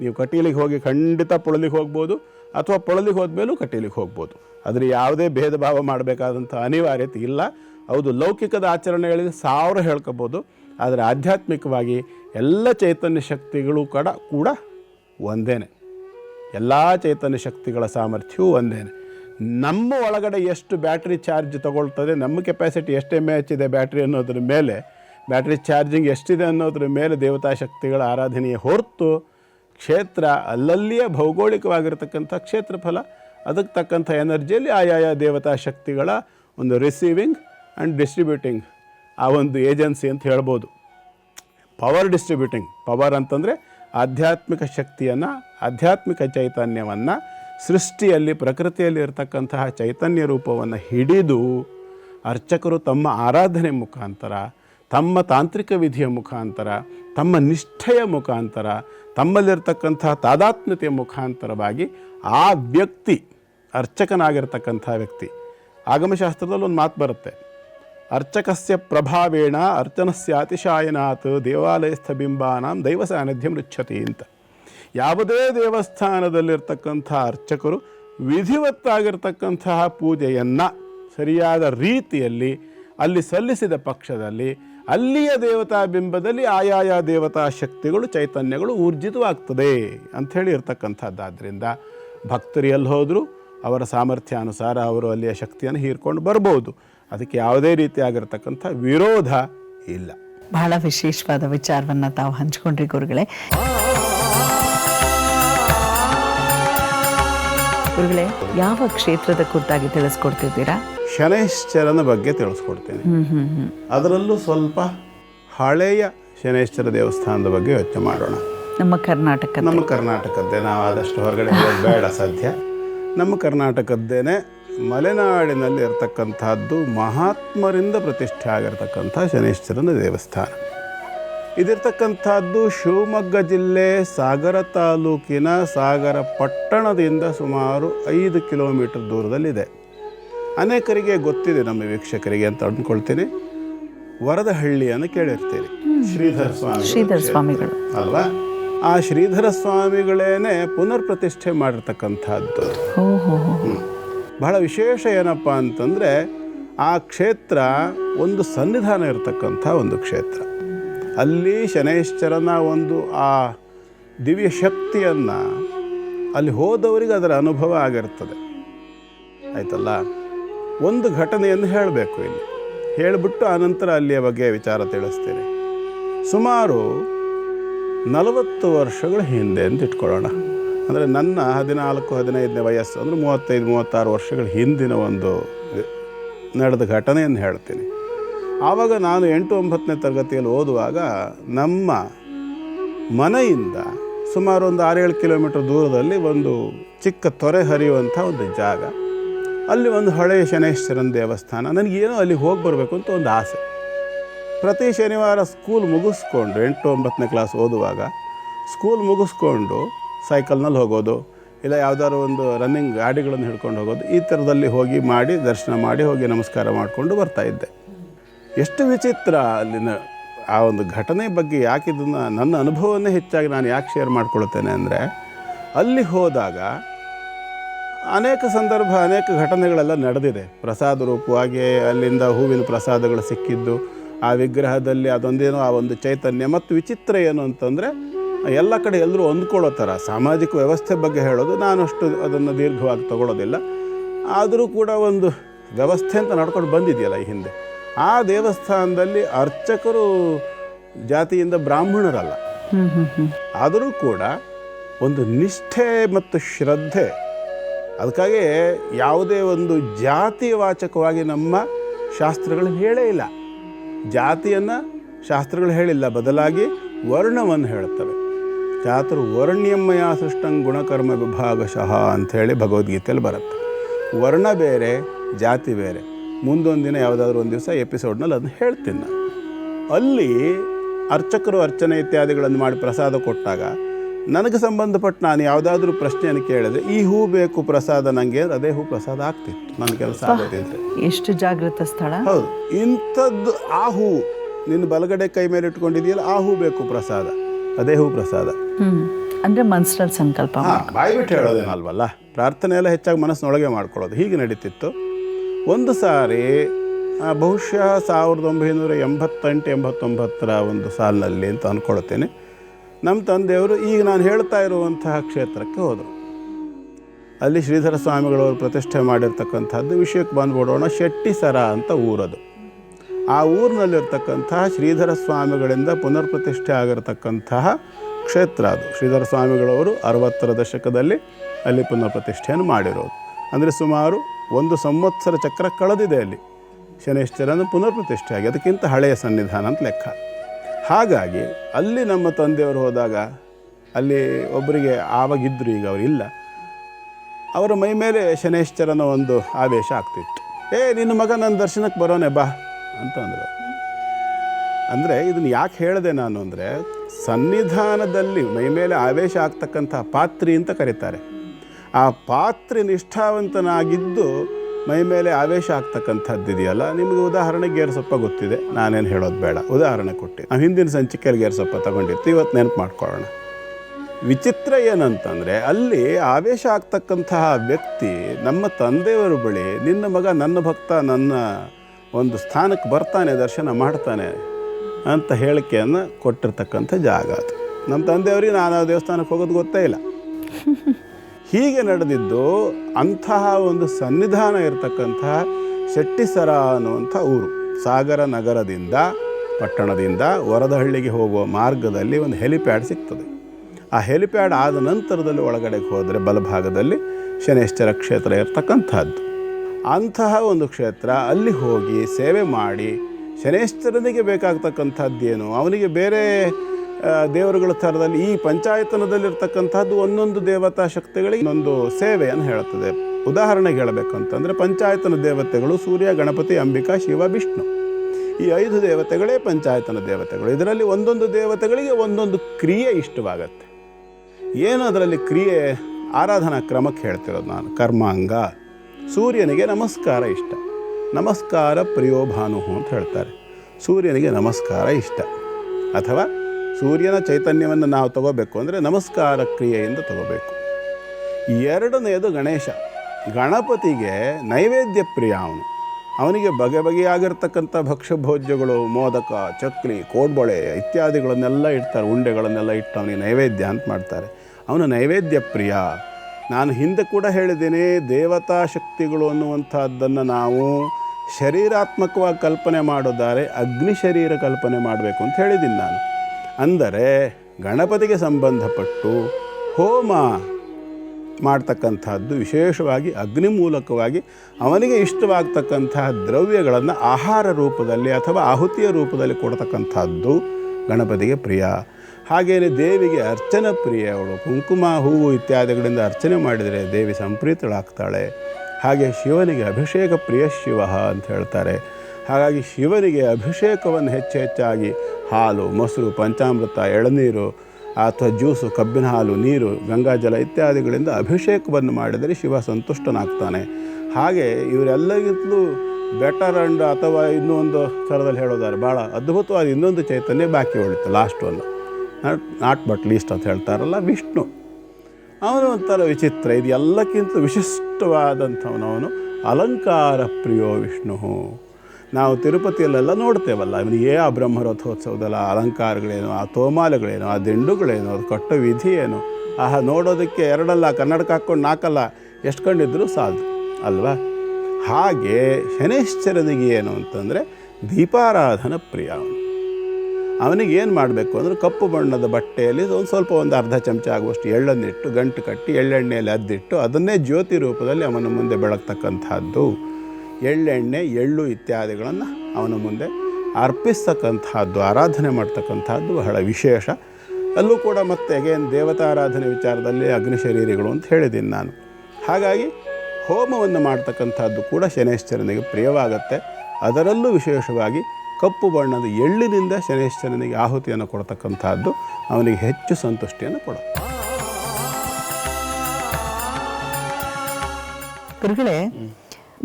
ನೀವು ಕಟೀಲಿಗೆ ಹೋಗಿ ಖಂಡಿತ ಪೊಳಲಿಗೆ ಹೋಗ್ಬೋದು ಅಥವಾ ಪೊಳಲಿಗೆ ಹೋದ್ಮೇಲೂ ಕಟೀಲಿಗೆ ಹೋಗ್ಬೋದು. ಆದರೆ ಯಾವುದೇ ಭೇದ ಭಾವ ಮಾಡಬೇಕಾದಂಥ ಅನಿವಾರ್ಯತೆ ಇಲ್ಲ. ಹೌದು, ಲೌಕಿಕದ ಆಚರಣೆಗಳಿಗೆ ಸಾವಿರ ಹೇಳ್ಕೋಬೋದು. ಆದರೆ ಆಧ್ಯಾತ್ಮಿಕವಾಗಿ ಎಲ್ಲ ಚೈತನ್ಯ ಶಕ್ತಿಗಳು ಕೂಡ ಕೂಡ ಒಂದೇನೆ. ಎಲ್ಲ ಚೈತನ್ಯ ಶಕ್ತಿಗಳ ಸಾಮರ್ಥ್ಯವೂ ಒಂದೇನೆ. ನಮ್ಮ ಒಳಗಡೆ ಎಷ್ಟು ಬ್ಯಾಟ್ರಿ ಚಾರ್ಜ್ ತಗೊಳ್ತದೆ, ನಮ್ಮ ಕೆಪಾಸಿಟಿ ಎಷ್ಟು ಎಂ ಎಚ್ ಇದೆ ಬ್ಯಾಟ್ರಿ ಅನ್ನೋದ್ರ ಮೇಲೆ, ಬ್ಯಾಟ್ರಿ ಚಾರ್ಜಿಂಗ್ ಎಷ್ಟಿದೆ ಅನ್ನೋದ್ರ ಮೇಲೆ ದೇವತಾ ಶಕ್ತಿಗಳ ಆರಾಧನೆಯ ಹೊರತು ಕ್ಷೇತ್ರ ಅಲ್ಲಲ್ಲಿಯೇ ಭೌಗೋಳಿಕವಾಗಿರ್ತಕ್ಕಂಥ ಕ್ಷೇತ್ರಫಲ, ಅದಕ್ಕೆ ತಕ್ಕಂಥ ಎನರ್ಜಿಯಲ್ಲಿ ಆಯಾಯ ದೇವತಾ ಶಕ್ತಿಗಳ ಒಂದು ರಿಸೀವಿಂಗ್ ಆ್ಯಂಡ್ ಡಿಸ್ಟ್ರಿಬ್ಯೂಟಿಂಗ್ ಆ ಒಂದು ಏಜೆನ್ಸಿ ಅಂತ ಹೇಳ್ಬೋದು. ಪವರ್ ಡಿಸ್ಟ್ರಿಬ್ಯೂಟಿಂಗ್ ಪವರ್ ಅಂತಂದರೆ ಆಧ್ಯಾತ್ಮಿಕ ಶಕ್ತಿಯನ್ನು, ಆಧ್ಯಾತ್ಮಿಕ ಚೈತನ್ಯವನ್ನು, ಸೃಷ್ಟಿಯಲ್ಲಿ, ಪ್ರಕೃತಿಯಲ್ಲಿ ಇರತಕ್ಕಂತಹ ಚೈತನ್ಯ ರೂಪವನ್ನು ಹಿಡಿದು ಅರ್ಚಕರು ತಮ್ಮ ಆರಾಧನೆ ಮುಖಾಂತರ, ತಮ್ಮ ತಾಂತ್ರಿಕ ವಿಧಿಯ ಮುಖಾಂತರ, ತಮ್ಮ ನಿಷ್ಠೆಯ ಮುಖಾಂತರ ತಮ್ಮಲ್ಲಿರ್ತಕ್ಕಂತಹ ತಾದಾತ್ಮ್ಯತೆಯ ಮುಖಾಂತರವಾಗಿ ಆ ವ್ಯಕ್ತಿ ಅರ್ಚಕನಾಗಿರ್ತಕ್ಕಂಥ ವ್ಯಕ್ತಿ. ಆಗಮಶಾಸ್ತ್ರದಲ್ಲಿ ಒಂದು ಮಾತು ಬರುತ್ತೆ. ಅರ್ಚಕಸ್ಯ ಪ್ರಭಾವೇಣ, ಅರ್ಚನಸ್ಯ ಅತಿಶಾಯನಾತ್, ದೇವಾಲಯಸ್ಥ ಬಿಂಬಾನಾಂ, ದೈವ ಸಾನ್ನಿಧ್ಯ ಮೃಚ್ಛತಿ ಅಂತ. ಯಾವುದೇ ದೇವಸ್ಥಾನದಲ್ಲಿರ್ತಕ್ಕಂಥ ಅರ್ಚಕರು ವಿಧಿವತ್ತಾಗಿರ್ತಕ್ಕಂತಹ ಪೂಜೆಯನ್ನು ಸರಿಯಾದ ರೀತಿಯಲ್ಲಿ ಅಲ್ಲಿ ಸಲ್ಲಿಸಿದ ಪಕ್ಷದಲ್ಲಿ ಅಲ್ಲಿಯ ದೇವತಾ ಬಿಂಬದಲ್ಲಿ ಆಯಾಯ ದೇವತಾ ಶಕ್ತಿಗಳು, ಚೈತನ್ಯಗಳು ಊರ್ಜಿತವಾಗ್ತದೆ ಅಂಥೇಳಿ ಇರ್ತಕ್ಕಂಥದ್ದಾದ್ದರಿಂದ ಭಕ್ತರು ಎಲ್ಲಿ ಹೋದರೂ ಅವರ ಸಾಮರ್ಥ್ಯಾನುಸಾರ ಅವರು ಅಲ್ಲಿಯ ಶಕ್ತಿಯನ್ನು ಹೀರ್ಕೊಂಡು ಬರಬಹುದು ಅದಕ್ಕೆ ಯಾವುದೇ ರೀತಿಯಾಗಿರ್ತಕ್ಕಂಥ ವಿರೋಧ ಇಲ್ಲ. ಬಹಳ ವಿಶೇಷವಾದ ವಿಚಾರವನ್ನ ತಾವು ಹಂಚ್ಕೊಂಡ್ರಿ ಗುರುಗಳೇ. ಗುರುಗಳೇ ಯಾವ ಕ್ಷೇತ್ರದ ಕುರಿತಾಗಿ ತಿಳಿಸ್ಕೊಡ್ತಿದ್ದೀರಾ? ಶನೈಶ್ಚರನ ಬಗ್ಗೆ ತಿಳಿಸ್ಕೊಡ್ತೇನೆ. ಅದರಲ್ಲೂ ಸ್ವಲ್ಪ ಹಳೆಯ ಶನೈಶ್ಚರ ದೇವಸ್ಥಾನದ ಬಗ್ಗೆ ಯೋಚನೆ ಮಾಡೋಣ. ನಮ್ಮ ಕರ್ನಾಟಕ ನಮ್ಮ ಕರ್ನಾಟಕದ್ದೇ ನಾವು ಆದಷ್ಟು ಹೊರಗಡೆ ಬೇಡ ಸದ್ಯ. ನಮ್ಮ ಕರ್ನಾಟಕದ್ದೇನೆ ಮಲೆನಾಡಿನಲ್ಲಿ ಇರತಕ್ಕಂಥದ್ದು ಮಹಾತ್ಮರಿಂದ ಪ್ರತಿಷ್ಠೆ ಆಗಿರತಕ್ಕಂಥ ಶನೇಶ್ವರನ ದೇವಸ್ಥಾನ. ಇದಿರ್ತಕ್ಕಂಥದ್ದು ಶಿವಮೊಗ್ಗ ಜಿಲ್ಲೆ ಸಾಗರ ತಾಲೂಕಿನ ಸಾಗರ ಪಟ್ಟಣದಿಂದ ಸುಮಾರು ಐದು ಕಿಲೋಮೀಟರ್ ದೂರದಲ್ಲಿದೆ. ಅನೇಕರಿಗೆ ಗೊತ್ತಿದೆ ನಮ್ಮ ವೀಕ್ಷಕರಿಗೆ ಅಂತ ಅಂದ್ಕೊಳ್ತೀನಿ. ವರದಹಳ್ಳಿಯನ್ನು ಕೇಳಿರ್ತೀನಿ ಶ್ರೀಧರ ಸ್ವಾಮಿ ಶ್ರೀಧರ ಸ್ವಾಮಿಗಳು. ಅಲ್ವಾ? ಆ ಶ್ರೀಧರ ಸ್ವಾಮಿಗಳೇನೆ ಪುನರ್ ಪ್ರತಿಷ್ಠೆ ಮಾಡಿರ್ತಕ್ಕಂಥದ್ದು. ಬಹಳ ವಿಶೇಷ ಏನಪ್ಪ ಅಂತಂದರೆ ಆ ಕ್ಷೇತ್ರ ಒಂದು ಸನ್ನಿಧಾನ ಇರತಕ್ಕಂಥ ಒಂದು ಕ್ಷೇತ್ರ. ಅಲ್ಲಿ ಶನೈಶ್ಚರನ ಒಂದು ಆ ದಿವ್ಯ ಶಕ್ತಿಯನ್ನು ಅಲ್ಲಿ ಹೋದವರಿಗೆ ಅದರ ಅನುಭವ ಆಗಿರ್ತದೆ. ಆಯ್ತಲ್ಲ? ಒಂದು ಘಟನೆಯನ್ನು ಹೇಳಬೇಕು ಇಲ್ಲಿ. ಹೇಳಿಬಿಟ್ಟು ಆನಂತರ ಅಲ್ಲಿಯ ಬಗ್ಗೆ ವಿಚಾರ ತಿಳಿಸ್ತೇನೆ ಸುಮಾರು ನಲವತ್ತು ವರ್ಷಗಳ ಹಿಂದೆ ಅಂತ ಇಟ್ಕೊಳ್ಳೋಣ. ಅಂದರೆ ನನ್ನ ಹದಿನಾಲ್ಕು, ಹದಿನೈದನೇ ವಯಸ್ಸು, ಅಂದರೆ ಮೂವತ್ತೈದು, ಮೂವತ್ತಾರು ವರ್ಷಗಳ ಹಿಂದಿನ ಒಂದು ನಡೆದ ಘಟನೆಯನ್ನು ಹೇಳ್ತೀನಿ. ಆವಾಗ ನಾನು ಎಂಟು, ಒಂಬತ್ತನೇ ತರಗತಿಯಲ್ಲಿ ಓದುವಾಗ ನಮ್ಮ ಮನೆಯಿಂದ ಸುಮಾರು ಒಂದು ಆರೇಳು ಕಿಲೋಮೀಟರ್ ದೂರದಲ್ಲಿ ಒಂದು ಚಿಕ್ಕ ತೊರೆ ಹರಿಯುವಂಥ ಒಂದು ಜಾಗ. ಅಲ್ಲಿ ಒಂದು ಹಳೆಯ ಶನೇಶ್ವರನ ದೇವಸ್ಥಾನ. ನನಗೇನೋ ಅಲ್ಲಿ ಹೋಗಿ ಬರಬೇಕು ಅಂತ ಒಂದು ಆಸೆ. ಪ್ರತಿ ಶನಿವಾರ ಸ್ಕೂಲ್ ಮುಗಿಸ್ಕೊಂಡು ಎಂಟು ಒಂಬತ್ತನೇ ಕ್ಲಾಸ್ ಓದುವಾಗ ಸ್ಕೂಲ್ ಮುಗಿಸ್ಕೊಂಡು ಸೈಕಲ್ನಲ್ಲಿ ಹೋಗೋದು, ಇಲ್ಲ ಯಾವುದಾದ್ರು ಒಂದು ರನ್ನಿಂಗ್ ಗಾಡಿಗಳನ್ನು ಹಿಡ್ಕೊಂಡು ಹೋಗೋದು, ಈ ಥರದಲ್ಲಿ ಹೋಗಿ ಮಾಡಿ ದರ್ಶನ ಮಾಡಿ ಹೋಗಿ ನಮಸ್ಕಾರ ಮಾಡಿಕೊಂಡು ಬರ್ತಾ ಇದ್ದೆ. ಎಷ್ಟು ವಿಚಿತ್ರ ಅಲ್ಲಿನ ಆ ಒಂದು ಘಟನೆ ಬಗ್ಗೆ ಯಾಕೆ ಇದನ್ನು ನನ್ನ ಅನುಭವವನ್ನೇ ಹೆಚ್ಚಾಗಿ ನಾನು ಯಾಕೆ ಶೇರ್ ಮಾಡ್ಕೊಳ್ತೇನೆ ಅಂದರೆ, ಅಲ್ಲಿ ಹೋದಾಗ ಅನೇಕ ಸಂದರ್ಭ, ಅನೇಕ ಘಟನೆಗಳೆಲ್ಲ ನಡೆದಿದೆ. ಪ್ರಸಾದ ರೂಪವಾಗಿ ಅಲ್ಲಿಂದ ಹೂವಿನ ಪ್ರಸಾದಗಳು ಸಿಕ್ಕಿದ್ದು ಆ ವಿಗ್ರಹದಲ್ಲಿ ಅದೊಂದೇನೋ ಆ ಒಂದು ಚೈತನ್ಯ ಮತ್ತು ವಿಚಿತ್ರ ಏನು ಅಂತಂದರೆ ಎಲ್ಲ ಕಡೆ ಎಲ್ಲರೂ ಹೊಂದ್ಕೊಳ್ಳೋ ಥರ ಸಾಮಾಜಿಕ ವ್ಯವಸ್ಥೆ ಬಗ್ಗೆ ಹೇಳೋದು ನಾನು ಅಷ್ಟು ಅದನ್ನು ದೀರ್ಘವಾಗಿ ತಗೊಳ್ಳೋದಿಲ್ಲ. ಆದರೂ ಕೂಡ ಒಂದು ವ್ಯವಸ್ಥೆ ಅಂತ ನಡ್ಕೊಂಡು ಬಂದಿದೆಯಲ್ಲ ಈ ಹಿಂದೆ. ಆ ದೇವಸ್ಥಾನದಲ್ಲಿ ಅರ್ಚಕರು ಜಾತಿಯಿಂದ ಬ್ರಾಹ್ಮಣರಲ್ಲ. ಹ್ಮ್ ಹ್ಮ್ ಹ್ಮ್. ಆದರೂ ಕೂಡ ಒಂದು ನಿಷ್ಠೆ ಮತ್ತು ಶ್ರದ್ಧೆ ಅದಕ್ಕಾಗಿ ಯಾವುದೇ ಒಂದು ಜಾತಿ ವಾಚಕವಾಗಿ ನಮ್ಮ ಶಾಸ್ತ್ರಗಳು ಹೇಳೇ ಇಲ್ಲ. ಜಾತಿಯನ್ನು ಶಾಸ್ತ್ರಗಳು ಹೇಳಿಲ್ಲ, ಬದಲಾಗಿ ವರ್ಣವನ್ನು ಹೇಳುತ್ತವೆ. ಜಾತರು ವರ್ಣ್ಯಮಯ ಸೃಷ್ಟಂ ಗುಣಕರ್ಮ ವಿಭಾಗಶಃ ಅಂಥೇಳಿ ಭಗವದ್ಗೀತೆಯಲ್ಲಿ ಬರುತ್ತೆ. ವರ್ಣ ಬೇರೆ, ಜಾತಿ ಬೇರೆ. ಮುಂದೊಂದು ದಿನ ಯಾವುದಾದ್ರೂ ಒಂದು ದಿವಸ ಎಪಿಸೋಡ್ನಲ್ಲಿ ಅದನ್ನು ಹೇಳ್ತೀನಿ ಅಲ್ಲಿ ಅರ್ಚಕರು ಅರ್ಚನೆ ಇತ್ಯಾದಿಗಳನ್ನು ಮಾಡಿ ಪ್ರಸಾದ ಕೊಟ್ಟಾಗ ನನಗೆ ಸಂಬಂಧಪಟ್ಟ ನಾನು ಯಾವುದಾದ್ರೂ ಪ್ರಶ್ನೆಯನ್ನು ಕೇಳಿದ್ರೆ ಈ ಹೂ ಬೇಕು ಪ್ರಸಾದ ನನಗೆ ಅದೇ ಹೂ ಪ್ರಸಾದ ಆಗ್ತಿತ್ತು. ನನ್ನ ಕೆಲಸ ಆಗೋದಿದ್ರೆ ಎಷ್ಟು ಜಾಗೃತ ಸ್ಥಳ. ಹೌದು. ಇಂಥದ್ದು ಆ ಹೂ ನಿನ್ನ ಬಲಗಡೆ ಕೈ ಮೇಲೆ ಇಟ್ಕೊಂಡಿದೆಯಲ್ಲ ಆ ಹೂ ಬೇಕು ಪ್ರಸಾದ. ಅದೇ ಹೂ ಪ್ರಸಾದ. ಅಂದ್ರೆ ಮನಸ್ಸಲ್ಲಿ ಸಂಕಲ್ಪ ಬಾಯ್ಬಿಟ್ಟು ಬಾಯಿ ಬಿಟ್ಟು ಹೇಳೋದೇನಲ್ವಲ್ಲ? ಪ್ರಾರ್ಥನೆ ಎಲ್ಲ ಹೆಚ್ಚಾಗಿ ಮನಸ್ಸಿನೊಳಗೆ ಮಾಡ್ಕೊಳ್ಳೋದು. ಹೀಗೆ ನಡೀತಿತ್ತು. ಒಂದು ಸಾರಿ ಬಹುಶಃ ಸಾವಿರದ ಒಂಬೈನೂರ ಎಂಬತ್ತೆಂಟು ಎಂಬತ್ತೊಂಬತ್ತರ ಒಂದು ಸಾಲಿನಲ್ಲಿ ಅಂತ ಅಂದ್ಕೊಳ್ತೇನೆ ನಮ್ಮ ತಂದೆಯವರು ಈಗ ನಾನು ಹೇಳ್ತಾ ಇರುವಂತಹ ಕ್ಷೇತ್ರಕ್ಕೆ ಹೋದರು. ಅಲ್ಲಿ ಶ್ರೀಧರ ಸ್ವಾಮಿಗಳವರು ಪ್ರತಿಷ್ಠೆ ಮಾಡಿರ್ತಕ್ಕಂಥದ್ದು ವಿಷಯಕ್ಕೆ ಬಂದ್ಬಿಡೋಣ, ಶೆಟ್ಟಿಸರ ಅಂತ ಊರದು. ಆ ಊರಿನಲ್ಲಿರ್ತಕ್ಕಂತಹ ಶ್ರೀಧರ ಸ್ವಾಮಿಗಳಿಂದ ಪುನರ್ ಪ್ರತಿಷ್ಠೆ ಆಗಿರತಕ್ಕಂತಹ ಕ್ಷೇತ್ರ ಅದು. ಶ್ರೀಧರ ಸ್ವಾಮಿಗಳವರು ಅರವತ್ತರ ದಶಕದಲ್ಲಿ ಅಲ್ಲಿ ಪುನರ್ ಪ್ರತಿಷ್ಠೆಯನ್ನು ಮಾಡಿರೋದು. ಅಂದರೆ ಸುಮಾರು ಒಂದು ಸಂವತ್ಸರ ಚಕ್ರ ಕಳೆದಿದೆ ಅಲ್ಲಿ. ಶನೇಶ್ವರನ ಪುನರ್ ಪ್ರತಿಷ್ಠೆ ಆಗಿ ಅದಕ್ಕಿಂತ ಹಳೆಯ ಸನ್ನಿಧಾನ ಅಂತ ಲೆಕ್ಕ. ಹಾಗಾಗಿ ಅಲ್ಲಿ ನಮ್ಮ ತಂದೆಯವರು ಹೋದಾಗ ಅಲ್ಲಿ ಒಬ್ಬರಿಗೆ ಆವಾಗಿದ್ದರು ಈಗ ಅವರಿಲ್ಲ ಅವರ ಮೈ ಮೇಲೆ ಶನೇಶ್ವರನ ಒಂದು ಆವೇಶ ಆಗ್ತಿತ್ತು. ಏ, ನಿನ್ನ ಮಗ ನನ್ನ ದರ್ಶನಕ್ಕೆ ಬರೋನೆ ಬಾ ಅಂತಂದರು ಅಂದರೆ. ಇದನ್ನು ಯಾಕೆ ಹೇಳಿದೆ ನಾನು ಅಂದರೆ ಸನ್ನಿಧಾನದಲ್ಲಿ ಮೈ ಮೇಲೆ ಆವೇಶ ಆಗ್ತಕ್ಕಂಥ ಪಾತ್ರಿ ಅಂತ ಕರೀತಾರೆ. ಆ ಪಾತ್ರಿ ನಿಷ್ಠಾವಂತನಾಗಿದ್ದು ಮೈ ಮೇಲೆ ಆವೇಶ ಆಗ್ತಕ್ಕಂಥದ್ದು ಇದೆಯಲ್ಲ? ನಿಮಗೆ ಉದಾಹರಣೆ ಗೇರ್ಸಪ್ಪ ಗೊತ್ತಿದೆ. ನಾನೇನು ಹೇಳೋದು ಬೇಡ. ಉದಾಹರಣೆ ಕೊಟ್ಟೆ. ನಾವು ಹಿಂದಿನ ಸಂಚಿಕೆಯಲ್ಲಿ ಗೇರ್ಸಪ್ಪ ತಗೊಂಡಿರ್ತೀವಿ. ಇವತ್ತು ನೆನಪು ಮಾಡ್ಕೊಳ್ಳೋಣ. ವಿಚಿತ್ರ ಏನಂತಂದರೆ, ಅಲ್ಲಿ ಆವೇಶ ಆಗ್ತಕ್ಕಂತಹ ವ್ಯಕ್ತಿ ನಮ್ಮ ತಂದೆಯವರ ಬಳಿ ನಿನ್ನ ಮಗ ನನ್ನ ಭಕ್ತ, ನನ್ನ ಒಂದು ಸ್ಥಾನಕ್ಕೆ ಬರ್ತಾನೆ, ದರ್ಶನ ಮಾಡ್ತಾನೆ ಅಂತ ಹೇಳಿಕೆಯನ್ನು ಕೊಟ್ಟಿರ್ತಕ್ಕಂಥ ಜಾಗ ಅದು. ನಮ್ಮ ತಂದೆಯವರಿಗೆ ನಾನು ಆ ದೇವಸ್ಥಾನಕ್ಕೆ ಹೋಗೋದು ಗೊತ್ತೇ ಇಲ್ಲ. ಹೀಗೆ ನಡೆದಿದ್ದು ಅಂತಹ ಒಂದು ಸನ್ನಿಧಾನ ಇರತಕ್ಕಂತಹ ಶೆಟ್ಟಿಸರ ಅನ್ನುವಂಥ ಊರು. ಸಾಗರ ನಗರದಿಂದ, ಪಟ್ಟಣದಿಂದ ವರದಹಳ್ಳಿಗೆ ಹೋಗುವ ಮಾರ್ಗದಲ್ಲಿ ಒಂದು ಹೆಲಿಪ್ಯಾಡ್ ಸಿಗ್ತದೆ. ಆ ಹೆಲಿಪ್ಯಾಡ್ ಆದ ನಂತರದಲ್ಲಿ ಒಳಗಡೆಗೆ ಹೋದರೆ ಬಲಭಾಗದಲ್ಲಿ ಶನೇಶ್ವರ ಕ್ಷೇತ್ರ ಇರತಕ್ಕಂಥದ್ದು. ಅಂತಹ ಒಂದು ಕ್ಷೇತ್ರ ಅಲ್ಲಿ ಹೋಗಿ ಸೇವೆ ಮಾಡಿ ಶನೇಶ್ವರನಿಗೆ ಬೇಕಾಗ್ತಕ್ಕಂಥದ್ದೇನು? ಅವನಿಗೆ ಬೇರೆ ದೇವರುಗಳ ಥರದಲ್ಲಿ ಈ ಪಂಚಾಯತನದಲ್ಲಿರ್ತಕ್ಕಂಥದ್ದು ಒಂದೊಂದು ದೇವತಾ ಶಕ್ತಿಗಳಿಗೆ ಒಂದು ಸೇವೆಯನ್ನು ಹೇಳುತ್ತದೆ. ಉದಾಹರಣೆಗೆ ಹೇಳಬೇಕಂತಂದರೆ ಪಂಚಾಯತನ ದೇವತೆಗಳು ಸೂರ್ಯ, ಗಣಪತಿ, ಅಂಬಿಕಾ, ಶಿವ, ವಿಷ್ಣು. ಈ ಐದು ದೇವತೆಗಳೇ ಪಂಚಾಯತನ ದೇವತೆಗಳು. ಇದರಲ್ಲಿ ಒಂದೊಂದು ದೇವತೆಗಳಿಗೆ ಒಂದೊಂದು ಕ್ರಿಯೆ ಇಷ್ಟವಾಗತ್ತೆ. ಏನು ಅದರಲ್ಲಿ ಕ್ರಿಯೆ? ಆರಾಧನಾ ಕ್ರಮಕ್ಕೆ ಹೇಳ್ತಿರೋದು ನಾನು. ಕರ್ಮಾಂಗ. ಸೂರ್ಯನಿಗೆ ನಮಸ್ಕಾರ ಇಷ್ಟ. ನಮಸ್ಕಾರ ಪ್ರಿಯೋ ಭಾನು ಅಂತ ಹೇಳ್ತಾರೆ. ಸೂರ್ಯನಿಗೆ ನಮಸ್ಕಾರ ಇಷ್ಟ. ಅಥವಾ ಸೂರ್ಯನ ಚೈತನ್ಯವನ್ನು ನಾವು ತಗೋಬೇಕು ಅಂದರೆ ನಮಸ್ಕಾರ ಕ್ರಿಯೆಯಿಂದ ತಗೋಬೇಕು. ಎರಡನೆಯದು ಗಣೇಶ. ಗಣಪತಿಗೆ ನೈವೇದ್ಯ ಪ್ರಿಯ ಅವನು. ಅವನಿಗೆ ಬಗೆ ಬಗೆಯಾಗಿರ್ತಕ್ಕಂಥ ಭಕ್ಷ್ಯಭೋಜ್ಯಗಳು, ಮೋದಕ, ಚಕ್ಲಿ, ಕೋಡ್ಬಳೆ ಇತ್ಯಾದಿಗಳನ್ನೆಲ್ಲ ಇಡ್ತಾರೆ, ಉಂಡೆಗಳನ್ನೆಲ್ಲ ಇಟ್ಟು ಅವನಿಗೆ ನೈವೇದ್ಯ ಅಂತ ಮಾಡ್ತಾರೆ. ಅವನು ನೈವೇದ್ಯ ಪ್ರಿಯ. ನಾನು ಹಿಂದೆ ಕೂಡ ಹೇಳಿದ್ದೇನೆ, ದೇವತಾ ಶಕ್ತಿಗಳು ಅನ್ನುವಂಥದ್ದನ್ನು ನಾವು ಶರೀರಾತ್ಮಕವಾಗಿ ಕಲ್ಪನೆ ಮಾಡೋದಾರೆ ಅಗ್ನಿ ಶರೀರ ಕಲ್ಪನೆ ಮಾಡಬೇಕು ಅಂತ ಹೇಳಿದ್ದೀನಿ ನಾನು. ಅಂದರೆ ಗಣಪತಿಗೆ ಸಂಬಂಧಪಟ್ಟು ಹೋಮ ಮಾಡ್ತಕ್ಕಂಥದ್ದು ವಿಶೇಷವಾಗಿ ಅಗ್ನಿ ಮೂಲಕವಾಗಿ ಅವನಿಗೆ ಇಷ್ಟವಾಗ್ತಕ್ಕಂತಹ ದ್ರವ್ಯಗಳನ್ನು ಆಹಾರ ರೂಪದಲ್ಲಿ ಅಥವಾ ಆಹುತಿಯ ರೂಪದಲ್ಲಿ ಕೊಡ್ತಕ್ಕಂಥದ್ದು ಗಣಪತಿಗೆ ಪ್ರಿಯ. ಹಾಗೆಯೇ ದೇವಿಗೆ ಅರ್ಚನ ಪ್ರಿಯ. ಅವಳು ಕುಂಕುಮ, ಹೂವು ಇತ್ಯಾದಿಗಳಿಂದ ಅರ್ಚನೆ ಮಾಡಿದರೆ ದೇವಿ ಸಂಪ್ರೀತಳಾಗ್ತಾಳೆ. ಹಾಗೆ ಶಿವನಿಗೆ ಅಭಿಷೇಕ ಪ್ರಿಯ ಶಿವ ಅಂತ ಹೇಳ್ತಾರೆ. ಹಾಗಾಗಿ ಶಿವನಿಗೆ ಅಭಿಷೇಕವನ್ನು ಹೆಚ್ಚು ಹೆಚ್ಚಾಗಿ ಹಾಲು, ಮೊಸರು, ಪಂಚಾಮೃತ, ಎಳನೀರು ಅಥವಾ ಜ್ಯೂಸು, ಕಬ್ಬಿನ ಹಾಲು, ನೀರು ಗಂಗಾಜಲ ಇತ್ಯಾದಿಗಳಿಂದ ಅಭಿಷೇಕವನ್ನು ಮಾಡಿದರೆ ಶಿವ ಸಂತುಷ್ಟನಾಗ್ತಾನೆ. ಹಾಗೆ ಇವರೆಲ್ಲರಿಗಿಂತಲೂ ಬೆಟರ್ ಅಂಡ್ ಅಥವಾ ಇನ್ನೊಂದು ಥರದಲ್ಲಿ ಹೇಳೋದಾದ್ರೆ ಭಾಳ ಅದ್ಭುತವಾದ ಇನ್ನೊಂದು ಚೈತನ್ಯ ಬಾಕಿ ಉಳಿತು ಲಾಸ್ಟ್ ಒಂದು ನಾಟ್ ನಾಟ್ ಬಟ್ ಲೀಸ್ಟ್ ಅಂತ ಹೇಳ್ತಾರಲ್ಲ ವಿಷ್ಣು. ಅವನು ಒಂಥರ ವಿಚಿತ್ರ, ಇದು ಎಲ್ಲಕ್ಕಿಂತ ವಿಶಿಷ್ಟವಾದಂಥವನವನು, ಅಲಂಕಾರ ಪ್ರಿಯೋ ವಿಷ್ಣು ನಾವು ತಿರುಪತಿಯಲ್ಲೆಲ್ಲ ನೋಡ್ತೇವಲ್ಲ. ಅವನಿಗೆ ಆ ಬ್ರಹ್ಮರಥೋತ್ಸವದಲ್ಲ ಅಲಂಕಾರಗಳೇನು, ಆ ತೋಮಾಲೆಗಳೇನು, ಆ ದಿಂಡುಗಳೇನು, ಅದು ಕಟ್ಟೋ ವಿಧಿ ಏನು? ಆಹಾ, ನೋಡೋದಕ್ಕೆ ಎರಡಲ್ಲ ಕನ್ನಡಕ ಹಾಕ್ಕೊಂಡು ನಾಲ್ಕಲ್ಲ, ಎಷ್ಟು ಕಂಡಿದ್ರು ಸಾಲದು ಅಲ್ವಾ? ಹಾಗೆ ಶನೈಶ್ಚರನಿಗೆ ಏನು ಅಂತಂದರೆ ದೀಪಾರಾಧನ ಪ್ರಿಯ ಅವನು. ಅವನಿಗೆ ಏನು ಮಾಡಬೇಕು ಅಂದರೆ ಕಪ್ಪು ಬಣ್ಣದ ಬಟ್ಟೆಯಲ್ಲಿ ಒಂದು ಸ್ವಲ್ಪ ಒಂದು ಅರ್ಧ ಚಮಚ ಆಗುವಷ್ಟು ಎಳ್ಳನ್ನಿಟ್ಟು, ಗಂಟು ಕಟ್ಟಿ, ಎಳ್ಳೆಣ್ಣೆಯಲ್ಲಿ ಅದ್ದಿಟ್ಟು ಅದನ್ನೇ ಜ್ಯೋತಿ ರೂಪದಲ್ಲಿ ಅವನ ಮುಂದೆ ಬೆಳಗ್ತಕ್ಕಂಥದ್ದು. ಎಳ್ಳೆಣ್ಣೆ ಎಳ್ಳು ಇತ್ಯಾದಿಗಳನ್ನು ಅವನ ಮುಂದೆ ಅರ್ಪಿಸ್ತಕ್ಕಂಥದ್ದು ಆರಾಧನೆ ಮಾಡ್ತಕ್ಕಂಥದ್ದು ಬಹಳ ವಿಶೇಷ. ಅಲ್ಲೂ ಕೂಡ ಮತ್ತೆ ಅಗೇನ್ ದೇವತಾರಾಧನೆ ವಿಚಾರದಲ್ಲಿ ಅಗ್ನಿ ಶರೀರಿಗಳು ಅಂತ ಹೇಳಿದ್ದೀನಿ ನಾನು. ಹಾಗಾಗಿ ಹೋಮವನ್ನು ಮಾಡ್ತಕ್ಕಂಥದ್ದು ಕೂಡ ಶನೇಶ್ವರನಿಗೆ ಪ್ರಿಯವಾಗತ್ತೆ. ಅದರಲ್ಲೂ ವಿಶೇಷವಾಗಿ ಕಪ್ಪು ಬಣ್ಣದ ಎಳ್ಳಿನಿಂದ ಶನೇಶ್ವರನಿಗೆ ಆಹುತಿಯನ್ನು ಕೊಡ್ತಕ್ಕಂಥದ್ದು ಅವನಿಗೆ ಹೆಚ್ಚು ಸಂತುಷ್ಟಿಯನ್ನು ಕೊಡುತ್ತೆ. ಗುರುಗಳೇ